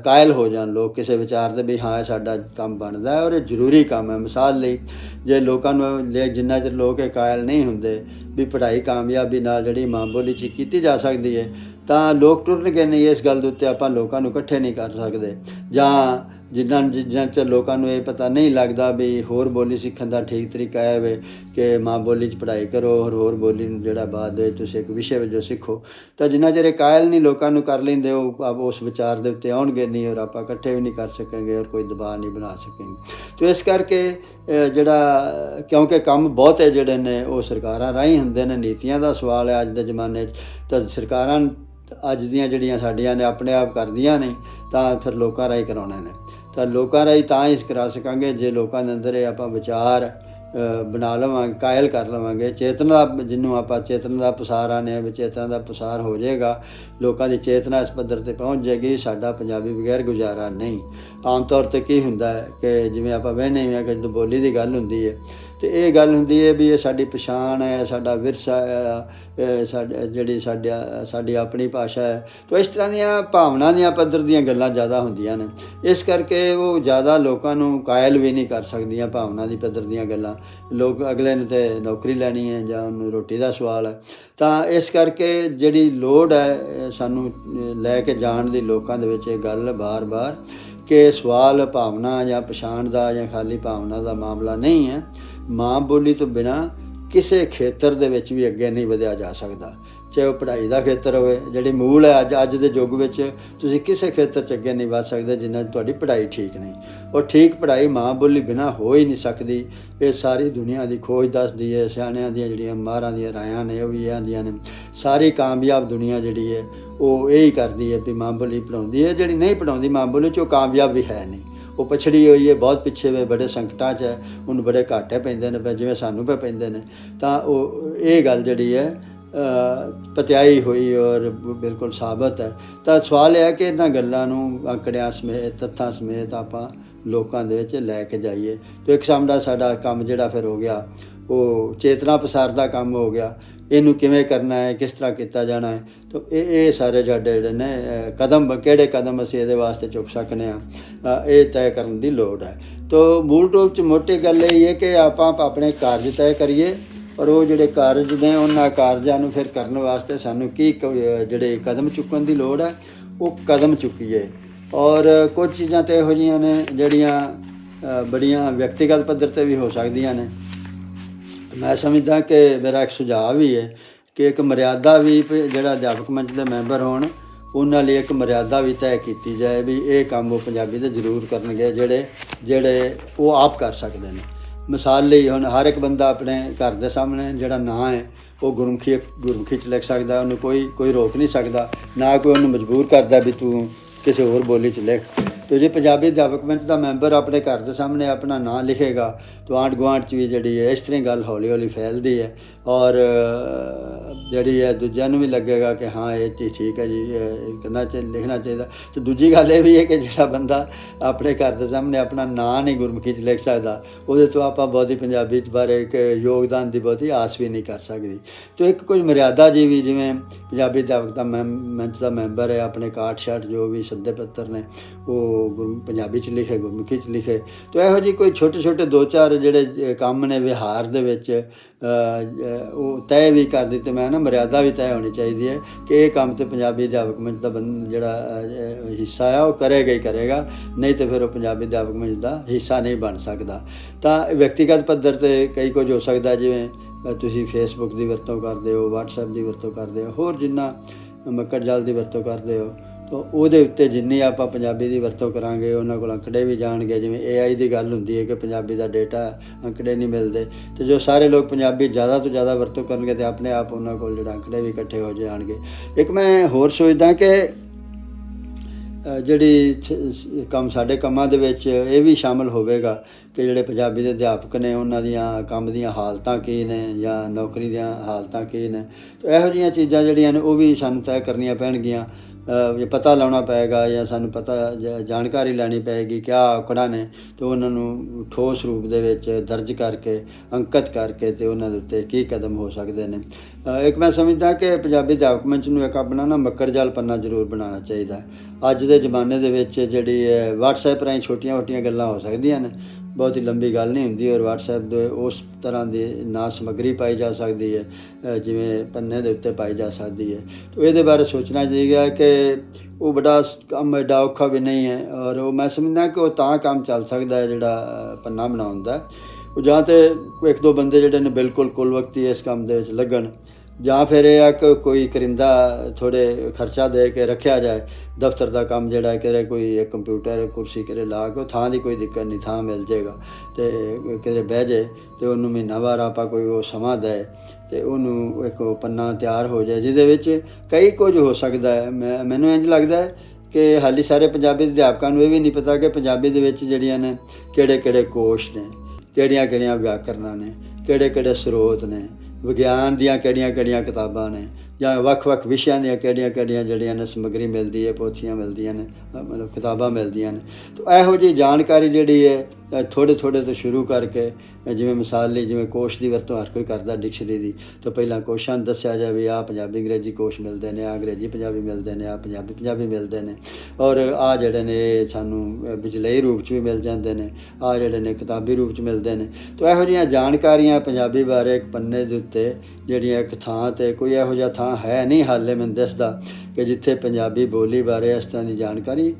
ਕਾਇਲ ਹੋ ਜਾਣ ਲੋਕ ਕਿਸੇ ਵਿਚਾਰ ਦੇ ਵੀ ਹਾਂ ਇਹ ਸਾਡਾ ਕੰਮ ਬਣਦਾ ਹੈ ਔਰ ਇਹ ਜ਼ਰੂਰੀ ਕੰਮ ਹੈ। ਮਿਸਾਲ ਲਈ ਜੇ ਲੋਕਾਂ ਨੂੰ ਲੈ ਜਿੰਨਾ ਚਿਰ ਲੋਕ ਇਹ ਕਾਇਲ ਨਹੀਂ ਹੁੰਦੇ ਵੀ ਪੜ੍ਹਾਈ ਕਾਮਯਾਬੀ ਨਾਲ ਜਿਹੜੀ ਮਾਂ ਬੋਲੀ 'ਚ ਕੀਤੀ ਜਾ ਸਕਦੀ ਹੈ ਤਾਂ ਲੋਕ ਟੁਰਨਗੇ ਨਹੀਂ ਇਸ ਗੱਲ ਦੇ ਉੱਤੇ ਆਪਾਂ ਲੋਕਾਂ ਨੂੰ ਇਕੱਠੇ ਨਹੀਂ ਕਰ ਸਕਦੇ ਜਾਂ ਜਿਨ੍ਹਾਂ ਜਿਨ੍ਹਾਂ ਚ ਲੋਕਾਂ ਨੂੰ ਇਹ ਪਤਾ ਨਹੀਂ ਲੱਗਦਾ ਵੀ ਹੋਰ ਬੋਲੀ ਸਿੱਖਣ ਦਾ ਠੀਕ ਤਰੀਕਾ ਹੈ ਵੇ ਕਿ ਮਾਂ ਬੋਲੀ 'ਚ ਪੜ੍ਹਾਈ ਕਰੋ ਔਰ ਹੋਰ ਬੋਲੀ ਨੂੰ ਜਿਹੜਾ ਬਾਅਦ ਵਿੱਚ ਤੁਸੀਂ ਇੱਕ ਵਿਸ਼ੇ ਵਜੋਂ ਸਿੱਖੋ। ਤਾਂ ਜਿੰਨਾ ਚਿਰ ਇਹ ਕਾਇਲ ਨਹੀਂ ਲੋਕਾਂ ਨੂੰ ਕਰ ਲੈਂਦੇ, ਉਹ ਆਪ ਉਸ ਵਿਚਾਰ ਦੇ ਉੱਤੇ ਆਉਣਗੇ ਨਹੀਂ ਔਰ ਆਪਾਂ ਇਕੱਠੇ ਵੀ ਨਹੀਂ ਕਰ ਸਕਾਂਗੇ ਔਰ ਕੋਈ ਦਬਾਅ ਨਹੀਂ ਬਣਾ ਸਕਾਂਗੇ ਤੋ ਇਸ ਕਰਕੇ ਜਿਹੜਾ, ਕਿਉਂਕਿ ਕੰਮ ਬਹੁਤ ਹੈ ਜਿਹੜੇ ਨੇ, ਉਹ ਸਰਕਾਰਾਂ ਰਾਹੀਂ ਹੁੰਦੇ ਨੇ, ਨੀਤੀਆਂ ਦਾ ਸਵਾਲ ਹੈ ਅੱਜ ਦੇ ਜ਼ਮਾਨੇ 'ਚ। ਤਾਂ ਸਰਕਾਰਾਂ ਅੱਜ ਦੀਆਂ ਜਿਹੜੀਆਂ ਸਾਡੀਆਂ ਨੇ, ਆਪਣੇ ਆਪ ਕਰਦੀਆਂ ਨੇ, ਤਾਂ ਫਿਰ ਲੋਕਾਂ ਰਾਹੀਂ ਕਰਾਉਣੇ ਨੇ। ਤਾਂ ਲੋਕਾਂ ਰਾਹੀਂ ਤਾਂ ਹੀ ਕਰਾ ਸਕਾਂਗੇ, ਜੇ ਲੋਕਾਂ ਦੇ ਅੰਦਰ ਇਹ ਆਪਾਂ ਵਿਚਾਰ ਬਣਾ ਲਵਾਂਗੇ, ਕਾਇਲ ਕਰ ਲਵਾਂਗੇ, ਚੇਤਨਾ ਦਾ, ਜਿਹਨੂੰ ਆਪਾਂ ਚੇਤਨਾ ਦਾ ਪਸਾਰ ਆਨੇ ਆ ਚੇਤਨਾ ਦਾ ਪਸਾਰ ਹੋ ਜਾਏਗਾ, ਲੋਕਾਂ ਦੀ ਚੇਤਨਾ ਇਸ ਪੱਧਰ ਤੇ ਪਹੁੰਚ ਜਾਏਗੀ, ਸਾਡਾ ਪੰਜਾਬੀ ਬਗੈਰ ਗੁਜ਼ਾਰਾ ਨਹੀਂ। ਆਮ ਤੌਰ ਤੇ ਕੀ ਹੁੰਦਾ ਹੈ ਕਿ ਜਿਵੇਂ ਆਪਾਂ ਵੇਖਦੇ ਹਾਂ ਕਿ ਜਦੋਂ ਬੋਲੀ ਦੀ ਗੱਲ ਹੁੰਦੀ ਹੈ ਤੇ ਇਹ ਗੱਲ ਹੁੰਦੀ ਹੈ ਵੀ ਇਹ ਸਾਡੀ ਪਛਾਣ ਹੈ, ਸਾਡਾ ਵਿਰਸਾ ਹੈ, ਇਹ ਜਿਹੜੀ ਸਾਡਾ ਸਾਡੀ ਆਪਣੀ ਭਾਸ਼ਾ ਹੈ। ਤਾਂ ਇਸ ਤਰ੍ਹਾਂ ਦੀਆਂ ਭਾਵਨਾ ਦੀਆਂ ਪੱਧਰ ਦੀਆਂ ਗੱਲਾਂ ਜ਼ਿਆਦਾ ਹੁੰਦੀਆਂ ਨੇ। ਇਸ ਕਰਕੇ ਉਹ ਜ਼ਿਆਦਾ ਲੋਕਾਂ ਨੂੰ ਕਾਇਲ ਵੀ ਨਹੀਂ ਕਰ ਸਕਦੀਆਂ ਭਾਵਨਾ ਦੀ ਪੱਧਰ ਦੀਆਂ ਗੱਲਾਂ। ਲੋਕ ਅਗਲੇ ਨੇ ਤੇ ਨੌਕਰੀ ਲੈਣੀ ਹੈ ਜਾਂ ਉਹਨੂੰ ਰੋਟੀ ਦਾ ਸਵਾਲ ਹੈ। ਤਾਂ ਇਸ ਕਰਕੇ ਜਿਹੜੀ ਲੋੜ ਹੈ ਸਾਨੂੰ ਲੈ ਕੇ ਜਾਣ ਦੀ ਲੋਕਾਂ ਦੇ ਵਿੱਚ ਇਹ ਗੱਲ ਬਾਰ-ਬਾਰ ਕਿ ਸਵਾਲ ਭਾਵਨਾ ਜਾਂ ਪਛਾਣ ਦਾ ਜਾਂ ਖਾਲੀ ਭਾਵਨਾ ਦਾ ਮਾਮਲਾ ਨਹੀਂ ਹੈ। ਮਾਂ ਬੋਲੀ ਤੋਂ ਬਿਨਾ ਕਿਸੇ ਖੇਤਰ ਦੇ ਵਿੱਚ ਵੀ ਅੱਗੇ ਨਹੀਂ ਵਧਿਆ ਜਾ ਸਕਦਾ। ਚਾਹੇ ਉਹ ਪੜ੍ਹਾਈ ਦਾ ਖੇਤਰ ਹੋਵੇ, ਜਿਹੜੀ ਮੂਲ ਹੈ ਅੱਜ ਅੱਜ ਦੇ ਯੁੱਗ ਵਿੱਚ, ਤੁਸੀਂ ਕਿਸੇ ਖੇਤਰ 'ਚ ਅੱਗੇ ਨਹੀਂ ਵਧ ਸਕਦੇ ਜਿੰਨਾ ਤੁਹਾਡੀ ਪੜ੍ਹਾਈ ਠੀਕ ਨਹੀਂ। ਔਰ ਠੀਕ ਪੜ੍ਹਾਈ ਮਾਂ ਬੋਲੀ ਬਿਨਾ ਹੋ ਹੀ ਨਹੀਂ ਸਕਦੀ। ਇਹ ਸਾਰੀ ਦੁਨੀਆ ਦੀ ਖੋਜ ਦੱਸਦੀ ਹੈ, ਸਿਆਣਿਆਂ ਦੀਆਂ ਜਿਹੜੀਆਂ ਮਾਹਰਾਂ ਦੀਆਂ ਰਾਇਆਂ ਨੇ, ਉਹ ਵੀ ਇਹ ਆਂਦੀਆਂ ਨੇ। ਸਾਰੀ ਕਾਮਯਾਬ ਦੁਨੀਆ ਜਿਹੜੀ ਹੈ, ਉਹ ਇਹ ਹੀ ਕਰਦੀ ਹੈ ਵੀ ਮਾਂ ਬੋਲੀ ਪੜਾਉਂਦੀ ਹੈ, ਜਿਹੜੀ ਨਹੀਂ ਪੜਾਉਂਦੀ ਮਾਂ ਬੋਲੀ 'ਚ ਉਹ ਕਾਮਯਾਬ ਵੀ ਹੈ ਨਹੀਂ। ਉਹ ਪਛੜੀ ਹੋਈ ਹੈ, ਬਹੁਤ ਪਿੱਛੇ ਵੇ ਬੜੇ ਸੰਕਟਾਂ 'ਚ ਹੈ ਉਹਨੂੰ ਬੜੇ ਘਾਟੇ ਪੈਂਦੇ ਨੇ ਪਏ ਜਿਵੇਂ ਸਾਨੂੰ ਪੈ ਪੈਂਦੇ ਨੇ। ਤਾਂ ਉਹ, ਇਹ ਗੱਲ ਜਿਹੜੀ ਹੈ ਪਤਿਆਈ ਹੋਈ ਔਰ ਬਿਲਕੁਲ ਸਾਬਤ ਹੈ। ਤਾਂ ਸਵਾਲ ਇਹ ਹੈ ਕਿ ਇਹਨਾਂ ਗੱਲਾਂ ਨੂੰ ਅੰਕੜਿਆਂ ਸਮੇਤ, ਤੱਥਾਂ ਸਮੇਤ ਆਪਾਂ ਲੋਕਾਂ ਦੇ ਵਿੱਚ ਲੈ ਕੇ ਜਾਈਏ। ਤੇ ਇੱਕ ਕਿਸਮ ਸਾਡਾ ਕੰਮ ਜਿਹੜਾ ਫਿਰ ਹੋ ਗਿਆ, ਉਹ ਚੇਤਨਾ ਪਸਾਰ ਦਾ ਕੰਮ ਹੋ ਗਿਆ। ਇਹਨੂੰ ਕਿਵੇਂ ਕਰਨਾ ਹੈ, ਕਿਸ ਤਰ੍ਹਾਂ ਕੀਤਾ ਜਾਣਾ ਹੈ? ਤਾਂ ਇਹ ਇਹ ਸਾਰੇ ਸਾਡੇ ਜਿਹੜੇ ਨੇ ਕਦਮ, ਕਿਹੜੇ ਕਦਮ ਅਸੀਂ ਇਹਦੇ ਵਾਸਤੇ ਚੁੱਕ ਸਕਨੇ ਆ ਇਹ ਤੈਅ ਕਰਨ ਦੀ ਲੋੜ ਹੈ। ਤੋ ਮੂਲ ਰੂਪ ਚ ਮੋਟੀ ਗੱਲ ਇਹ ਹੈ ਕਿ ਆਪਾਂ ਆਪਣੇ ਕਾਰਜ ਤੈਅ ਕਰੀਏ, ਔਰ ਉਹ ਜਿਹੜੇ ਕਾਰਜ ਨੇ, ਉਹਨਾਂ ਕਾਰਜਾਂ ਨੂੰ ਫਿਰ ਕਰਨ ਵਾਸਤੇ ਸਾਨੂੰ ਕੀ ਕ- ਜਿਹੜੇ ਕਦਮ ਚੁੱਕਣ ਦੀ ਲੋੜ ਹੈ, ਉਹ ਕਦਮ ਚੁੱਕੀਏ। ਔਰ ਕੁਝ ਚੀਜ਼ਾਂ ਤੇ ਇਹੋ ਜਿਹੀਆਂ ਨੇ ਜਿਹੜੀਆਂ ਬੜੀਆਂ ਵਿਅਕਤੀਗਤ ਪੱਧਰ ਤੇ ਵੀ ਹੋ ਸਕਦੀਆਂ ਨੇ। ਮੈਂ ਸਮਝਦਾ ਕਿ ਮੇਰਾ ਇੱਕ ਸੁਝਾਅ ਵੀ ਹੈ ਕਿ ਇੱਕ ਮਰਿਆਦਾ ਵੀ ਜਿਹੜਾ ਅਧਿਆਪਕ ਮੰਚ ਦੇ ਮੈਂਬਰ ਹੋਣ, ਉਹਨਾਂ ਲਈ ਇੱਕ ਮਰਿਆਦਾ ਵੀ ਤੈਅ ਕੀਤੀ ਜਾਏ ਵੀ ਇਹ ਕੰਮ ਉਹ ਪੰਜਾਬੀ ਦੇ ਜ਼ਰੂਰ ਕਰਨਗੇ ਜਿਹੜੇ ਜਿਹੜੇ ਉਹ ਆਪ ਕਰ ਸਕਦੇ ਨੇ। ਮਿਸਾਲ ਲਈ ਹੁਣ ਹਰ ਇੱਕ ਬੰਦਾ ਆਪਣੇ ਘਰ ਦੇ ਸਾਹਮਣੇ ਜਿਹੜਾ ਨਾਂ ਹੈ, ਉਹ ਗੁਰਮੁਖੀ ਗੁਰਮੁਖੀ ਚ ਲਿਖ ਸਕਦਾ, ਉਹਨੂੰ ਕੋਈ ਕੋਈ ਰੋਕ ਨਹੀਂ ਸਕਦਾ, ਨਾ ਕੋਈ ਉਹਨੂੰ ਮਜਬੂਰ ਕਰਦਾ ਵੀ ਤੂੰ ਕਿਸੇ ਹੋਰ ਬੋਲੀ ਚ ਲਿਖ। ਤੇ ਜੇ ਪੰਜਾਬੀ ਅਧਿਆਪਕ ਮੰਚ ਦਾ ਮੈਂਬਰ ਆਪਣੇ ਘਰ ਦੇ ਸਾਹਮਣੇ ਆਪਣਾ ਨਾਂ ਲਿਖੇਗਾ, ਤਾਂ ਆਂਢ ਗੁਆਂਢ ਚ ਵੀ ਜਿਹੜੀ ਹੈ, ਇਸ ਤਰ੍ਹਾਂ ਹੀ ਗੱਲ ਹੌਲੀ ਹੌਲੀ ਫੈਲਦੀ ਹੈ। ਔਰ ਜਿਹੜੀ ਹੈ, ਦੂਜਿਆਂ ਨੂੰ ਵੀ ਲੱਗੇਗਾ ਕਿ ਹਾਂ, ਇਹ ਚੀਜ਼ ਠੀਕ ਹੈ ਜੀ ਕਰਨਾ ਚਾਹੀਦਾ ਲਿਖਣਾ ਚਾਹੀਦਾ। ਤੇ ਦੂਜੀ ਗੱਲ ਇਹ ਵੀ ਹੈ ਕਿ ਜਿਹੜਾ ਬੰਦਾ ਆਪਣੇ ਘਰ ਦੇ ਸਾਹਮਣੇ ਆਪਣਾ ਨਾਂ ਨਹੀਂ ਗੁਰਮੁਖੀ ਚ ਲਿਖ ਸਕਦਾ, ਉਹਦੇ ਤੋਂ ਆਪਾਂ ਬਹੁਤੀ ਪੰਜਾਬੀ ਚ ਬਾਰੇ ਇੱਕ ਯੋਗਦਾਨ ਦੀ ਬਹੁਤੀ ਆਸ ਵੀ ਨਹੀਂ ਕਰ ਸਕਦੀ। ਤੇ ਇੱਕ ਕੁਝ ਮਰਿਆਦਾ ਜੀ ਵੀ ਜਿਵੇਂ ਪੰਜਾਬੀ ਅਧਿਆਪਕ ਦਾ ਮੈਂ- ਮੰਚ ਦਾ ਮੈਂਬਰ ਹੈ, ਆਪਣੇ ਕਾਟ ਸ਼ਾਟ ਜੋ ਵੀ ਸੱਦੇ ਪੱਤਰ ਨੇ, ਉਹ ਉਹ ਗੁਰ ਪੰਜਾਬੀ ਚ ਲਿਖੇ, ਗੁਰਮੁਖੀ ਚ ਲਿਖੇ। ਤਾਂ ਇਹੋ ਜਿਹੀ ਕੋਈ ਛੋਟੇ ਛੋਟੇ ਦੋ ਚਾਰ ਜਿਹੜੇ ਕੰਮ ਨੇ ਵਿਹਾਰ ਦੇ ਵਿੱਚ ਉਹ ਤੈਅ ਵੀ ਕਰ ਦਿੱਤੇ। ਮੈਂ ਨਾ ਮਰਿਆਦਾ ਵੀ ਤੈਅ ਹੋਣੀ ਚਾਹੀਦੀ ਹੈ ਕਿ ਇਹ ਕੰਮ ਤੇ ਪੰਜਾਬੀ ਅਧਿਆਪਕ ਮੰਚ ਦਾ ਬੰ- ਜਿਹੜਾ ਹਿੱਸਾ ਆ, ਉਹ ਕਰੇਗਾ ਹੀ ਕਰੇਗਾ। ਨਹੀਂ ਤੇ ਫਿਰ ਉਹ ਪੰਜਾਬੀ ਅਧਿਆਪਕ ਮੰਚ ਦਾ ਹਿੱਸਾ ਨਹੀਂ ਬਣ ਸਕਦਾ। ਤਾਂ ਵਿਅਕਤੀਗਤ ਪੱਧਰ ਤੇ ਕਈ ਕੁਝ ਹੋ ਸਕਦਾ, ਜਿਵੇਂ ਤੁਸੀਂ ਫੇਸਬੁੱਕ ਦੀ ਵਰਤੋਂ ਕਰਦੇ ਹੋ, WhatsApp ਦੀ ਵਰਤੋਂ ਕਰਦੇ ਹੋ, ਹੋਰ ਜਿੰਨਾ ਮੱਕੜ ਜਾਲ ਦੀ ਵਰਤੋਂ ਕਰਦੇ ਹੋ। ਤਾਂ ਉਹਦੇ ਉੱਤੇ ਜਿੰਨੀ ਆਪਾਂ ਪੰਜਾਬੀ ਦੀ ਵਰਤੋਂ ਕਰਾਂਗੇ, ਉਹਨਾਂ ਕੋਲ ਅੰਕੜੇ ਵੀ ਜਾਣਗੇ। ਜਿਵੇਂ AI ਦੀ ਗੱਲ ਹੁੰਦੀ ਹੈ ਕਿ ਪੰਜਾਬੀ ਦਾ ਡਾਟਾ ਅੰਕੜੇ ਨਹੀਂ ਮਿਲਦੇ। ਤੇ ਜੋ ਸਾਰੇ ਲੋਕ ਪੰਜਾਬੀ ਜ਼ਿਆਦਾ ਤੋਂ ਜ਼ਿਆਦਾ ਵਰਤੋਂ ਕਰਨਗੇ ਤੇ ਆਪਣੇ ਆਪ ਉਹਨਾਂ ਕੋਲ ਜਿਹੜਾ ਅੰਕੜੇ ਵੀ ਇਕੱਠੇ ਹੋ ਜਾਣਗੇ। ਇੱਕ ਮੈਂ ਹੋਰ ਸੋਚਦਾ ਕਿ ਜਿਹੜੀ ਕੰਮ ਸਾਡੇ ਕੰਮਾਂ ਦੇ ਵਿੱਚ ਇਹ ਵੀ ਸ਼ਾਮਲ ਹੋਵੇਗਾ ਕਿ ਜਿਹੜੇ ਪੰਜਾਬੀ ਦੇ ਅਧਿਆਪਕ ਨੇ, ਉਹਨਾਂ ਦੀਆਂ ਕੰਮ ਦੀਆਂ ਹਾਲਤਾਂ ਕੀ ਨੇ ਜਾਂ ਨੌਕਰੀ ਦੀਆਂ ਹਾਲਤਾਂ ਕੀ ਨੇ। ਤੇ ਇਹੋ ਜਿਹੀਆਂ ਚੀਜ਼ਾਂ ਜਿਹੜੀਆਂ ਨੇ ਉਹ ਵੀ ਸਾਨੂੰ ਤੈਅ ਕਰਨੀਆਂ ਪੈਣਗੀਆਂ। ਪਤਾ ਲਾਉਣਾ ਪਏਗਾ ਜਾਂ ਸਾਨੂੰ ਪਤਾ ਜਾਣਕਾਰੀ ਲੈਣੀ ਪਏਗੀ ਕਿਆ ਔਕੜਾਂ ਨੇ, ਤੇ ਉਹਨਾਂ ਨੂੰ ਠੋਸ ਰੂਪ ਦੇ ਵਿੱਚ ਦਰਜ ਕਰਕੇ, ਅੰਕਿਤ ਕਰਕੇ ਤੇ ਉਹਨਾਂ ਦੇ ਉੱਤੇ ਕੀ ਕਦਮ ਹੋ ਸਕਦੇ ਨੇ। ਇੱਕ ਮੈਂ ਸਮਝਦਾ ਕਿ ਪੰਜਾਬੀ ਅਧਿਆਪਕ ਮੰਚ ਨੂੰ ਇੱਕ ਆਪਣਾ ਨਾ ਮੱਕੜ ਜਾਲ ਪੰਨਾ ਜ਼ਰੂਰ ਬਣਾਉਣਾ ਚਾਹੀਦਾ। ਅੱਜ ਦੇ ਜ਼ਮਾਨੇ ਦੇ ਵਿੱਚ ਜਿਹੜੀ ਹੈ WhatsApp ਰਾਹੀਂ ਛੋਟੀਆਂ-ਛੋਟੀਆਂ ਗੱਲਾਂ ਹੋ ਸਕਦੀਆਂ ਨੇ। ਬਹੁਤ ਹੀ ਲੰਬੀ ਗੱਲ ਨਹੀਂ ਹੁੰਦੀ ਔਰ WhatsApp ਦੇ ਉਸ ਤਰ੍ਹਾਂ ਦੀ ਨਾ ਸਮੱਗਰੀ ਪਾਈ ਜਾ ਸਕਦੀ ਹੈ ਜਿਵੇਂ ਪੰਨੇ ਦੇ ਉੱਤੇ ਪਾਈ ਜਾ ਸਕਦੀ ਹੈ ਤਾਂ ਇਹਦੇ ਬਾਰੇ ਸੋਚਣਾ ਚਾਹੀਦਾ ਕਿ ਉਹ ਬੜਾ ਕੰਮ ਐਡਾ ਔਖਾ ਵੀ ਨਹੀਂ ਹੈ ਔਰ ਉਹ ਮੈਂ ਸਮਝਦਾ ਕਿ ਉਹ ਤਾਂ ਕੰਮ ਚੱਲ ਸਕਦਾ ਹੈ ਜਿਹੜਾ ਪੰਨਾ ਬਣਾਉਂਦਾ ਹੈ। ਉਹ ਜਾਂ ਤੇ ਇੱਕ ਦੋ ਬੰਦੇ ਜਿਹੜੇ ਨੇ ਬਿਲਕੁਲ ਕੁੱਲ ਵਕਤੀ ਇਸ ਕੰਮ ਦੇ ਵਿੱਚ ਲੱਗਣ ਜਾਂ ਫਿਰ ਇਹ ਆ ਕਿ ਕੋਈ ਕਰਿੰਦਾ ਥੋੜੇ ਖਰਚਾ ਦੇ ਕੇ ਰੱਖਿਆ ਜਾਏ, ਦਫ਼ਤਰ ਦਾ ਕੰਮ ਜਿਹੜਾ ਕਿਤੇ ਕੋਈ ਇੱਕ ਕੰਪਿਊਟਰ, ਕੁਰਸੀ ਕਿਤੇ ਲਾ ਕੇ, ਉਹ ਥਾਂ ਦੀ ਕੋਈ ਦਿੱਕਤ ਨਹੀਂ, ਥਾਂ ਮਿਲ ਜਾਏਗਾ। ਤੇ ਕਿਤੇ ਬਹਿ ਜੇ ਤੇ ਉਹਨੂੰ ਮਹੀਨਾਵਾਰ ਆਪਾਂ ਕੋਈ ਉਹ ਸਮਾਂ ਦੇ ਤੇ ਉਹਨੂੰ ਇੱਕ ਪੰਨਾ ਤਿਆਰ ਹੋ ਜਾਏ, ਜਿਹਦੇ ਵਿੱਚ ਕਈ ਕੁਝ ਹੋ ਸਕਦਾ ਹੈ। ਮੈਂ, ਮੈਨੂੰ ਇੰਝ ਲੱਗਦਾ ਹੈ ਕਿ ਹਾਲੀ ਸਾਰੇ ਪੰਜਾਬੀ ਅਧਿਆਪਕਾਂ ਨੂੰ ਇਹ ਵੀ ਨਹੀਂ ਪਤਾ ਕਿ ਪੰਜਾਬੀ ਦੇ ਵਿੱਚ ਜਿਹੜੀਆਂ ਨੇ ਕਿਹੜੇ ਕਿਹੜੇ ਕੋਸ਼ ਨੇ ਕਿਹੜੀਆਂ ਕਿਹੜੀਆਂ ਵਿਆਕਰਨਾਂ ਨੇ ਕਿਹੜੇ ਕਿਹੜੇ ਸਰੋਤ ਨੇ। ਵਿਗਿਆਨ ਦੀਆਂ ਕਿਹੜੀਆਂ ਕਿਹੜੀਆਂ ਕਿਤਾਬਾਂ ਨੇ? ਜਾਂ ਵੱਖ-ਵੱਖ ਵਿਸ਼ਿਆਂ ਦੀਆਂ ਕਿਹੜੀਆਂ ਕਿਹੜੀਆਂ ਜਿਹੜੀਆਂ ਨੇ ਸਮੱਗਰੀ ਮਿਲਦੀ ਹੈ ਪੋਥੀਆਂ ਮਿਲਦੀਆਂ ਨੇ ਮਤਲਬ ਕਿਤਾਬਾਂ ਮਿਲਦੀਆਂ ਨੇ। ਤਾਂ ਇਹੋ ਜਿਹੀ ਜਾਣਕਾਰੀ ਜਿਹੜੀ ਹੈ ਥੋੜੇ ਥੋੜੇ ਤੋਂ ਸ਼ੁਰੂ ਕਰਕੇ ਜਿਵੇਂ ਮਿਸਾਲ ਲਈ ਜਿਵੇਂ ਕੋਸ਼ ਦੀ ਵਰਤੋਂ ਹਰ ਕੋਈ ਕਰਦਾ ਡਿਕਸ਼ਨਰੀ ਦੀ ਤਾਂ ਪਹਿਲਾਂ ਕੋਸ਼ਾਂ ਨੂੰ ਦੱਸਿਆ ਜਾਵੇ ਆ ਪੰਜਾਬੀ ਅੰਗਰੇਜ਼ੀ ਕੋਸ਼ ਮਿਲਦੇ ਨੇ ਆ ਅੰਗਰੇਜ਼ੀ ਪੰਜਾਬੀ ਮਿਲਦੇ ਨੇ ਆ ਪੰਜਾਬੀ ਪੰਜਾਬੀ ਮਿਲਦੇ ਨੇ। ਔਰ ਆ ਜਿਹੜੇ ਨੇ ਸਾਨੂੰ ਅ, ਰੂਪ 'ਚ ਵੀ ਮਿਲ ਜਾਂਦੇ ਨੇ ਆ ਜਿਹੜੇ ਨੇ ਕਿਤਾਬੀ ਰੂਪ 'ਚ ਮਿਲਦੇ ਨੇ। ਤਾਂ ਇਹੋ ਜਿਹੀਆਂ ਜਾਣਕਾਰੀਆਂ ਪੰਜਾਬੀ ਬਾਰੇ ਇੱਕ ਪੰਨੇ ਦੇ ਉੱਤੇ ਜਿਹੜੀਆਂ ਇੱਕ ਥਾਂ ਤੇ ਕੋਈ ਇਹੋ ਜਿਹਾ ਥਾਂ ਹੈ ਨਹੀਂ ਹਾਲੇ ਮੈਨੂੰ ਦੱਸਦਾ ਕਿ ਜਿੱਥੇ ਪੰਜਾਬੀ ਬੋਲੀ ਬਾਰੇ ਇਸ ਤਰ੍ਹਾਂ ਦੀ ਜਾਣਕਾਰੀ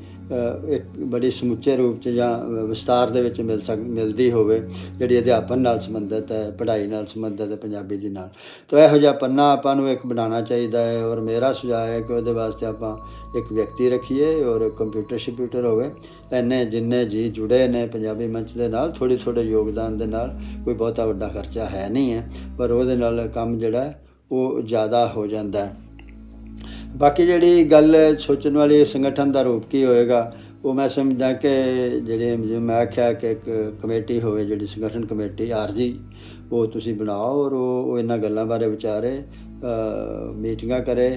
ਇੱਕ ਬੜੀ ਸਮੁੱਚੇ ਰੂਪ 'ਚ ਜਾਂ ਅ, ਵਿਸਤਾਰ ਦੇ ਵਿੱਚ ਮਿਲ ਸਕ ਮਿਲਦੀ ਹੋਵੇ ਜਿਹੜੀ ਅਧਿਆਪਨ ਨਾਲ ਸੰਬੰਧਿਤ ਹੈ ਪੜ੍ਹਾਈ ਨਾਲ ਸੰਬੰਧਿਤ ਹੈ ਪੰਜਾਬੀ ਦੇ ਨਾਲ। ਤਾਂ ਇਹੋ ਜਿਹਾ ਪੰਨਾ ਆਪਾਂ ਨੂੰ ਇੱਕ ਬਣਾਉਣਾ ਚਾਹੀਦਾ ਹੈ ਔਰ ਮੇਰਾ ਸੁਝਾਅ ਹੈ ਕਿ ਉਹਦੇ ਵਾਸਤੇ ਆਪਾਂ ਇੱਕ ਵਿਅਕਤੀ ਰੱਖੀਏ ਔਰ ਕੰਪਿਊਟਰ ਸ਼ਪਿਊਟਰ ਹੋਵੇ ਇੰਨੇ ਜਿੰਨੇ ਜੀ ਜੁੜੇ ਨੇ ਪੰਜਾਬੀ ਮੰਚ ਦੇ ਨਾਲ ਥੋੜੀ ਥੋੜੇ ਯੋਗਦਾਨ ਦੇ ਨਾਲ ਕੋਈ ਬਹੁਤਾ ਵੱਡਾ ਖਰਚਾ ਹੈ ਨਹੀਂ ਹੈ ਪਰ ਉਹਦੇ ਨਾਲ ਕੰਮ ਜਿਹੜਾ ਉਹ ਜ਼ਿਆਦਾ ਹੋ ਜਾਂਦਾ ਹੈ। ਬਾਕੀ ਜਿਹੜੀ ਗੱਲ ਸੋਚਣ ਵਾਲੀ ਸੰਗਠਨ ਦਾ ਰੂਪ ਕੀ ਹੋਏਗਾ, ਉਹ ਮੈਂ ਸਮਝਦਾ ਕਿ ਜਿਹੜੇ ਮੈਂ ਆਖਿਆ ਕਿ ਇੱਕ ਕਮੇਟੀ ਹੋਵੇ, ਜਿਹੜੀ ਸੰਗਠਨ ਕਮੇਟੀ, ਆਰਜੀ, ਉਹ ਤੁਸੀਂ ਬਣਾਓ ਔਰ ਉਹ ਇਹਨਾਂ ਗੱਲਾਂ ਬਾਰੇ ਵਿਚਾਰੇ ਮੀਟਿੰਗਾਂ ਕਰੇ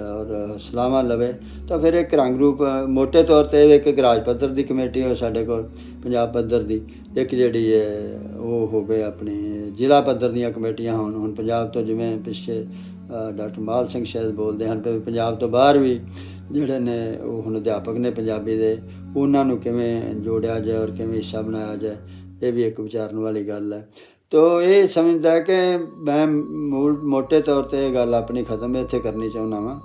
ਔਰ ਸਲਾਹਾਂ ਲਵੇ, ਤਾਂ ਫਿਰ ਇੱਕ ਰੰਗ ਰੂਪ ਮੋٹے ਤੌਰ ਤੇ ਇੱਕ ਗਰਾਜ ਪੱਧਰ ਦੀ ਕਮੇਟੀ ਹੋ ਸਾਡੇ ਕੋਲ, ਪੰਜਾਬ ਪੱਧਰ ਦੀ। ਇੱਕ ਜਿਹੜੀ ਹੈ, ਉਹ ਹੋਵੇ ਆਪਣੀ ਜ਼ਿਲ੍ਹਾ ਪੱਧਰ ਦੀਆਂ ਕਮੇਟੀਆਂ ਹੋਣ। ਹੁਣ ਪੰਜਾਬ ਤੋਂ ਜਿਵੇਂ ਪਿੱਛੇ ਡਾਕਟਰ ਮਾਲ ਸਿੰਘ ਸ਼ਾਇਦ ਬੋਲਦੇ ਹਨ ਕਿ ਪੰਜਾਬ ਤੋਂ ਬਾਹਰ ਵੀ ਜਿਹੜੇ ਨੇ, ਉਹ ਹੁਣ ਅਧਿਆਪਕ ਨੇ ਪੰਜਾਬੀ ਦੇ, ਉਹਨਾਂ ਨੂੰ ਕਿਵੇਂ ਜੋੜਿਆ ਜਾਏ ਔਰ ਕਿਵੇਂ ਹਿੱਸਾ ਬਣਾਇਆ ਜਾਏ, ਇਹ ਵੀ ਇੱਕ ਵਿਚਾਰਨ ਵਾਲੀ ਗੱਲ ਹੈ। ਤੋ ਇਹ ਸਮਝਦਾ ਕਿ ਮੈਂ ਮੂਲ ਮੋٹے ਤੌਰ ਤੇ ਇਹ ਗੱਲ ਆਪਣੀ ਖਤਮ ਇੱਥੇ ਕਰਨੀ ਚਾਹੁੰਦਾ ਵਾਂ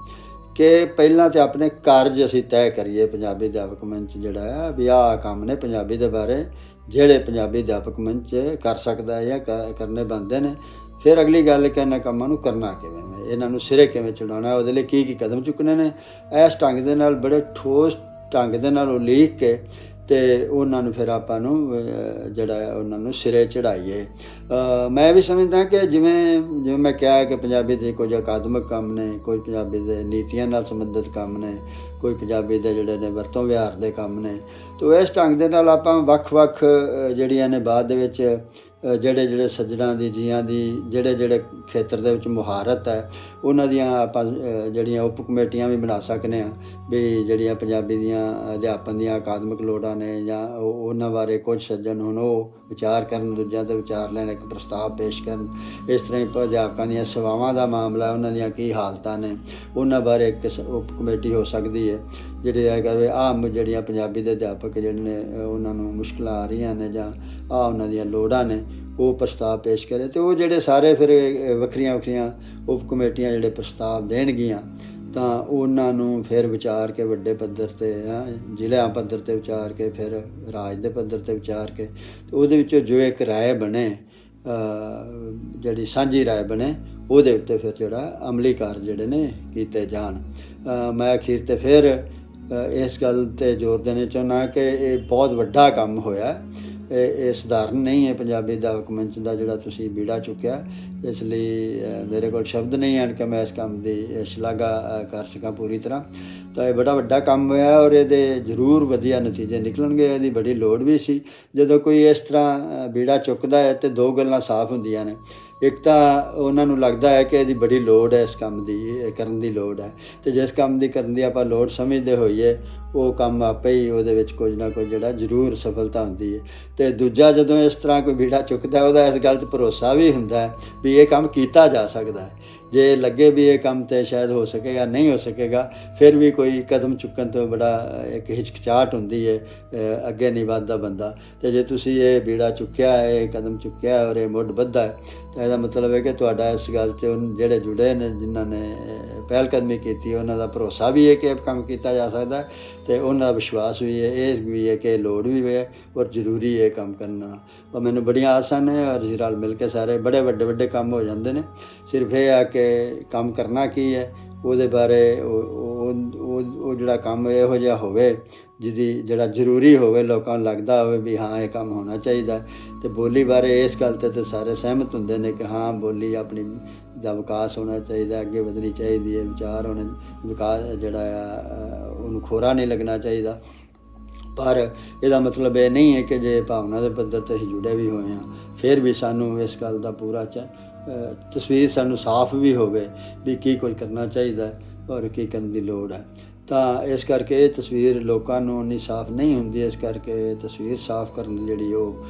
ਕਿ ਪਹਿਲਾਂ ਤੇ ਆਪਣੇ ਕਾਰਜ ਅਸੀਂ ਤੈਅ ਕਰੀਏ ਪੰਜਾਬੀ ਅਧਿਆਪਕ ਮੰਚ ਜਿਹੜਾ ਹੈ, ਵੀ ਆਹ ਕੰਮ ਨੇ ਪੰਜਾਬੀ ਦੇ ਬਾਰੇ, ਜਿਹੜੇ ਪੰਜਾਬੀ ਅਧਿਆਪਕ ਮੰਚ ਕਰ ਸਕਦਾ ਜਾਂ ਕ- ਕਰਨੇ ਬੰਦੇ ਨੇ। ਫਿਰ ਅਗਲੀ ਗੱਲ ਕਿ ਇਹਨਾਂ ਕੰਮਾਂ ਨੂੰ ਕਰਨਾ ਕਿਵੇਂ ਹੈ, ਇਹਨਾਂ ਨੂੰ ਸਿਰੇ ਕਿਵੇਂ ਚੜਾਉਣਾ ਹੈ ਉਹਦੇ ਲਈ ਕੀ ਕੀ ਕਦਮ ਚੁੱਕਣੇ ਨੇ। ਇਸ ਢੰਗ ਦੇ ਨਾਲ, ਬੜੇ ਠੋਸ ਢੰਗ ਦੇ ਨਾਲ ਉਹ ਲਿਖ ਕੇ ਤੇ ਉਹਨਾਂ ਨੂੰ ਫਿਰ ਆਪਾਂ ਨੂੰ ਜਿਹੜਾ ਉਹਨਾਂ ਨੂੰ ਸਿਰੇ ਚੜਾਈਏ ਮੈਂ ਵੀ ਸਮਝਦਾ ਕਿ ਜਿਵੇਂ ਜਿਵੇਂ ਮੈਂ ਕਿਹਾ ਕਿ ਪੰਜਾਬੀ ਦੇ ਕੁਝ ਅਕਾਦਮਿਕ ਕੰਮ ਨੇ, ਕੋਈ ਪੰਜਾਬੀ ਦੇ ਨੀਤੀਆਂ ਨਾਲ ਸੰਬੰਧਿਤ ਕੰਮ ਨੇ, ਕੋਈ ਪੰਜਾਬੀ ਦੇ ਜਿਹੜੇ ਨੇ ਵਰਤੋਂ ਵਿਹਾਰ ਦੇ ਕੰਮ ਨੇ, ਤੋ ਇਸ ਢੰਗ ਦੇ ਨਾਲ ਆਪਾਂ ਵੱਖ-ਵੱਖ ਜਿਹੜੀਆਂ ਨੇ ਬਾਅਦ ਦੇ ਵਿੱਚ ਜਿਹੜੇ ਜਿਹੜੇ ਸੱਜਣਾ ਦੀ, ਜੀਆਂ ਦੀ, ਜਿਹੜੇ ਜਿਹੜੇ ਖੇਤਰ ਦੇ ਵਿੱਚ ਮੁਹਾਰਤ ਹੈ, ਉਹਨਾਂ ਦੀਆਂ ਆਪਾਂ ਜਿਹੜੀਆਂ ਉਪ ਕਮੇਟੀਆਂ ਵੀ ਬਣਾ ਸਕਨੇ ਆ ਵੀ ਜਿਹੜੀਆਂ ਪੰਜਾਬੀ ਦੀਆਂ ਅਧਿਆਪਨ ਦੀਆਂ ਅਕਾਦਮਿਕ ਲੋੜਾਂ ਨੇ ਜਾਂ ਉਹ- ਉਹਨਾਂ ਬਾਰੇ ਕੁਝ ਸੱਜਣ ਹੁਣ ਉਹ ਵਿਚਾਰ ਕਰਨ, ਦੂਜਿਆਂ ਤੇ ਵਿਚਾਰ ਲੈਣ, ਇੱਕ ਪ੍ਰਸਤਾਵ ਪੇਸ਼ ਕਰਨ। ਇਸ ਤਰ੍ਹਾਂ ਹੀ ਅਧਿਆਪਕਾਂ ਦੀਆਂ ਸੇਵਾਵਾਂ ਦਾ ਮਾਮਲਾ ਉਹਨਾਂ ਦੀਆਂ ਕੀ ਹਾਲਤਾਂ ਨੇ, ਉਹਨਾਂ ਬਾਰੇ ਇੱਕ ਉਪ ਕਮੇਟੀ ਹੋ ਸਕਦੀ ਹੈ। ਜਿਹੜੇ ਆ ਕਰੇ ਆਮ ਜਿਹੜੀਆਂ ਪੰਜਾਬੀ ਦੇ ਅਧਿਆਪਕ ਜਿਹੜੇ ਨੇ ਉਹਨਾਂ ਨੂੰ ਮੁਸ਼ਕਲਾਂ ਆ ਰਹੀਆਂ ਨੇ ਜਾਂ ਆ ਉਹਨਾਂ ਦੀਆਂ ਲੋੜਾਂ ਨੇ ਉਹ ਪ੍ਰਸਤਾਵ ਪੇਸ਼ ਕਰੇ ਤੇ ਉਹ ਜਿਹੜੇ ਸਾਰੇ ਫਿਰ ਵੱਖਰੀਆਂ ਵੱਖਰੀਆਂ ਉਪ ਕਮੇਟੀਆਂ ਜਿਹੜੇ ਪ੍ਰਸਤਾਵ ਦੇਣਗੀਆਂ ਤਾਂ ਉਹਨਾਂ ਨੂੰ ਫਿਰ ਵਿਚਾਰ ਕੇ ਵੱਡੇ ਪੱਧਰ ਤੇ ਹੈਂ, ਜ਼ਿਲ੍ਹਾ ਪੱਧਰ ਤੇ ਵਿਚਾਰ ਕੇ ਫਿਰ ਰਾਜ ਦੇ ਪੱਧਰ ਤੇ ਵਿਚਾਰ ਕੇ ਤੇ ਉਹਦੇ ਵਿੱਚੋਂ ਜੋ ਇੱਕ ਰਾਏ ਬਣੇ ਜਿਹੜੀ ਸਾਂਝੀ ਰਾਏ ਬਣੇ ਉਹਦੇ ਉੱਤੇ ਫਿਰ ਜਿਹੜਾ ਅਮਲੀ ਕਾਰਜ ਜਿਹੜੇ ਨੇ ਕੀਤੇ ਜਾਣ। ਮੈਂ ਅਖੀਰ ਤੇ ਫਿਰ ਇਸ ਗੱਲ ਤੇ ਜ਼ੋਰ ਦੇਣਾ ਚਾਹੁੰਦਾ ਕਿ ਇਹ ਬਹੁਤ ਵੱਡਾ ਕੰਮ ਹੋਇਆ। ਇਹ ਇਹ ਸਧਾਰਨ ਨਹੀਂ ਹੈ ਪੰਜਾਬੀ ਦਾ ਮੰਚ ਦਾ ਜਿਹੜਾ ਤੁਸੀਂ ਬੀੜਾ ਚੁੱਕਿਆ। ਇਸ ਲਈ ਮੇਰੇ ਕੋਲ ਸ਼ਬਦ ਨਹੀਂ ਹਨ ਕਿ ਮੈਂ ਇਸ ਕੰਮ ਦੀ ਸ਼ਲਾਘਾ ਕਰ ਸਕਾਂ ਪੂਰੀ ਤਰ੍ਹਾਂ। ਤਾਂ ਇਹ ਬੜਾ ਵੱਡਾ ਕੰਮ ਹੋਇਆ ਔਰ ਇਹਦੇ ਜ਼ਰੂਰ ਵਧੀਆ ਨਤੀਜੇ ਨਿਕਲਣਗੇ। ਇਹਦੀ ਬੜੀ ਲੋੜ ਵੀ ਸੀ। ਜਦੋਂ ਕੋਈ ਇਸ ਤਰ੍ਹਾਂ ਬੀੜਾ ਚੁੱਕਦਾ ਹੈ ਤੇ ਦੋ ਗੱਲਾਂ ਸਾਫ਼ ਹੁੰਦੀਆਂ ਨੇ। ਇੱਕ ਤਾਂ ਉਹਨਾਂ ਨੂੰ ਲੱਗਦਾ ਹੈ ਕਿ ਇਹਦੀ ਬੜੀ ਲੋੜ ਹੈ ਇਸ ਕੰਮ ਦੀ, ਇਹ ਕਰਨ ਦੀ ਲੋੜ ਹੈ। ਤੇ ਜਿਸ ਕੰਮ ਦੀ ਕਰਨ ਦੀ ਆਪਾਂ ਲੋੜ ਸਮਝਦੇ ਹੋਈਏ ਉਹ ਕੰਮ ਆਪੇ ਹੀ ਉਹਦੇ ਵਿੱਚ ਕੁਝ ਨਾ ਕੁਝ ਜਿਹੜਾ ਜ਼ਰੂਰ ਸਫਲਤਾ ਹੁੰਦੀ ਹੈ। ਤੇ ਦੂਜਾ ਜਦੋਂ ਇਸ ਤਰ੍ਹਾਂ ਕੋਈ ਬੀੜਾ ਚੁੱਕਦਾ ਉਹਦਾ ਇਸ ਗੱਲ 'ਤੇ ਭਰੋਸਾ ਵੀ ਹੁੰਦਾ ਹੈ ਵੀ ਇਹ ਕੰਮ ਕੀਤਾ ਜਾ ਸਕਦਾ ਹੈ। ਜੇ ਲੱਗੇ ਵੀ ਇਹ ਕੰਮ ਤੇ ਸ਼ਾਇਦ ਹੋ ਸਕੇਗਾ ਨਹੀਂ ਹੋ ਸਕੇਗਾ ਫਿਰ ਵੀ ਕੋਈ ਕਦਮ ਚੁੱਕਣ ਤੋਂ ਬੜਾ ਇੱਕ ਹਿਚਕਚਾਹਟ ਹੁੰਦੀ ਹੈ ਅੱਗੇ ਨਹੀਂ ਵੱਧਦਾ ਬੰਦਾ। ਤੇ ਜੇ ਤੁਸੀਂ ਇਹ ਬੀੜਾ ਚੁੱਕਿਆ ਹੈ ਇਹ ਕਦਮ ਚੁੱਕਿਆ ਔਰ ਇਹ ਮੁੱਢ ਵੱਧਾ ਹੈ ਤਾਂ ਇਹਦਾ ਮਤਲਬ ਹੈ ਕਿ ਤੁਹਾਡਾ ਇਸ ਗੱਲ 'ਚ ਉਨ ਜਿਹੜੇ ਜੁੜੇ ਨੇ ਜਿਨ੍ਹਾਂ ਨੇ ਅ, ਪਹਿਲ ਕਦਮੀ ਕੀਤੀ ਉਹਨਾਂ ਦਾ ਭਰੋਸਾ ਵੀ ਹੈ ਕਿ ਇਹ ਕੰਮ ਕੀਤਾ ਜਾ ਸਕਦਾ ਤੇ ਉਹਨਾਂ ਦਾ ਵਿਸ਼ਵਾਸ ਵੀ ਹੈ, ਇਹ ਵੀ ਹੈ ਕਿ ਲੋੜ ਵੀ ਹੈ ਔਰ ਜ਼ਰੂਰੀ ਹੈ ਇਹ ਕੰਮ ਕਰਨਾ। ਔਰ ਮੈਨੂੰ ਬੜੀਆਂ ਆਸਾਂ ਨੇ ਔਰ ਅਸੀਂ ਰਲ ਮਿਲ ਕੇ ਸਾਰੇ ਬੜੇ ਵੱਡੇ ਵੱਡੇ ਕੰਮ ਹੋ ਜਾਂਦੇ ਨੇ। ਸਿਰਫ ਇਹ ਆ ਕਿ ਕੰਮ ਕਰਨਾ ਕੀ ਹੈ, ਉਹਦੇ ਬਾਰੇ ਉਹ, ਉਹ- ਜਿਹੜਾ ਕੰਮ ਇਹੋ ਜਿਹਾ ਹੋਵੇ, ਜਿਹਦੀ ਜਿਹੜਾ ਜ਼ਰੂਰੀ ਹੋਵੇ, ਲੋਕਾਂ ਨੂੰ ਲੱਗਦਾ ਹੋਵੇ ਵੀ ਹਾਂ ਇਹ ਕੰਮ ਹੋਣਾ ਚਾਹੀਦਾ ਤੇ ਬੋਲੀ ਬਾਰੇ ਇਸ ਗੱਲ ਤੇ ਤੇ ਸਾਰੇ ਸਹਿਮਤ ਹੁੰਦੇ ਨੇ ਕਿ ਹਾਂ ਬੋਲੀ ਆਪਣੀ ਦਾ ਵਿਕਾਸ ਹੋਣਾ ਚਾਹੀਦਾ, ਅੱਗੇ ਵਧਣੀ ਚਾਹੀਦੀ ਹੈ, ਵਿਚਾਰ ਹੋਣੇ, ਵਿਕਾਸ ਜਿਹੜਾ ਆ ਖੋਰਾ ਨਹੀਂ ਲੱਗਣਾ ਚਾਹੀਦਾ। ਪਰ ਇਹਦਾ ਮਤਲਬ ਇਹ ਨਹੀਂ ਹੈ ਕਿ ਜੇ ਭਾਵਨਾ ਦੇ ਪੱਧਰ ਤੇ ਅਸੀਂ ਜੁੜੇ ਵੀ ਹੋਏ ਹਾਂ, ਫਿਰ ਵੀ ਸਾਨੂੰ ਇਸ ਗੱਲ ਦਾ ਪੂਰਾ ਤਸਵੀਰ ਸਾਨੂੰ ਸਾਫ਼ ਵੀ ਹੋਵੇ ਵੀ ਕੀ ਕੁਝ ਕਰਨਾ ਚਾਹੀਦਾ ਔਰ ਕੀ ਕਰਨ ਦੀ ਲੋੜ ਹੈ। ਤਾਂ ਇਸ ਕਰਕੇ ਇਹ ਤਸਵੀਰ ਲੋਕਾਂ ਨੂੰ ਉਨੀ ਸਾਫ਼ ਨਹੀਂ ਹੁੰਦੀ, ਇਸ ਕਰਕੇ ਇਹ ਤਸਵੀਰ ਸਾਫ਼ ਕਰਨ ਦੀ ਜਿਹੜੀ ਉਹ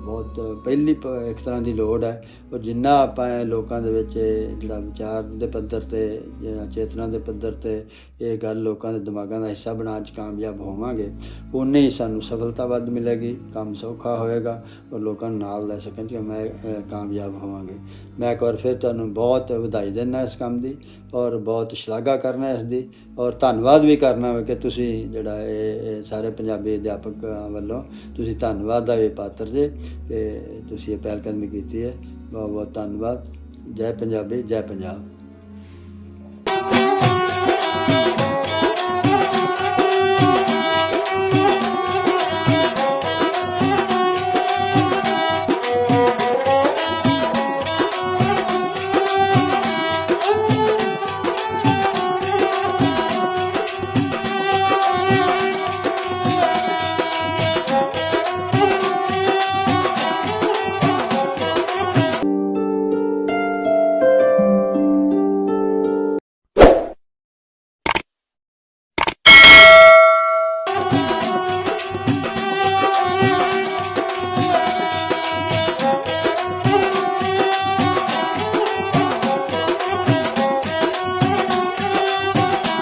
ਬਹੁਤ ਪਹਿਲੀ ਪ- ਇੱਕ ਤਰ੍ਹਾਂ ਦੀ ਲੋੜ ਹੈ। ਔਰ ਜਿੰਨਾ ਆਪਾਂ ਲੋਕਾਂ ਦੇ ਵਿੱਚ ਇਹ ਜਿਹੜਾ ਵਿਚਾਰ ਦੇ ਪੱਧਰ ਤੇ ਜਾਂ ਚੇਤਨਾ ਦੇ ਪੱਧਰ ਤੇ ਇਹ ਗੱਲ ਲੋਕਾਂ ਦੇ ਦਿਮਾਗਾਂ ਦਾ ਹਿੱਸਾ ਬਣਾਉਣ 'ਚ ਕਾਮਯਾਬ ਹੋਵਾਂਗੇ। ਉਨੇ ਹੀ ਸਾਨੂੰ ਸਫਲਤਾ ਵੱਧ ਮਿਲੇਗੀ, ਕੰਮ ਸੌਖਾ ਹੋਏਗਾ ਔਰ ਲੋਕਾਂ ਨੂੰ ਨਾਲ ਲੈ ਸਕਣ ਸਕਣਗੇ ਮੈਂ ਕਾਮਯਾਬ ਹੋਵਾਂਗੇ। ਮੈਂ ਇੱਕ ਵਾਰ ਫਿਰ ਤੁਹਾਨੂੰ ਬਹੁਤ ਵਧਾਈ ਦਿੰਦਾ ਇਸ ਕੰਮ ਦੀ ਔਰ ਬਹੁਤ ਸ਼ਲਾਘਾ ਕਰਨਾ ਇਸ ਦੀ ਔਰ ਧੰਨਵਾਦ ਵੀ ਕਰਨਾ ਹੈ ਕਿ ਤੁਸੀਂ ਜਿਹੜਾ ਇਹ ਸਾਰੇ ਪੰਜਾਬੀ ਅਧਿਆਪਕ ਵੱਲੋਂ ਤੁਸੀਂ ਧੰਨਵਾਦ ਦਾ ਵੀ ਪਾਤਰ ਜੇ ਕਿ ਤੁਸੀਂ ਇਹ ਪਹਿਲ ਕਦਮੀ ਕੀਤੀ ਹੈ। ਬਹੁਤ ਬਹੁਤ ਧੰਨਵਾਦ। ਜੈ ਪੰਜਾਬੀ, ਜੈ ਪੰਜਾਬ।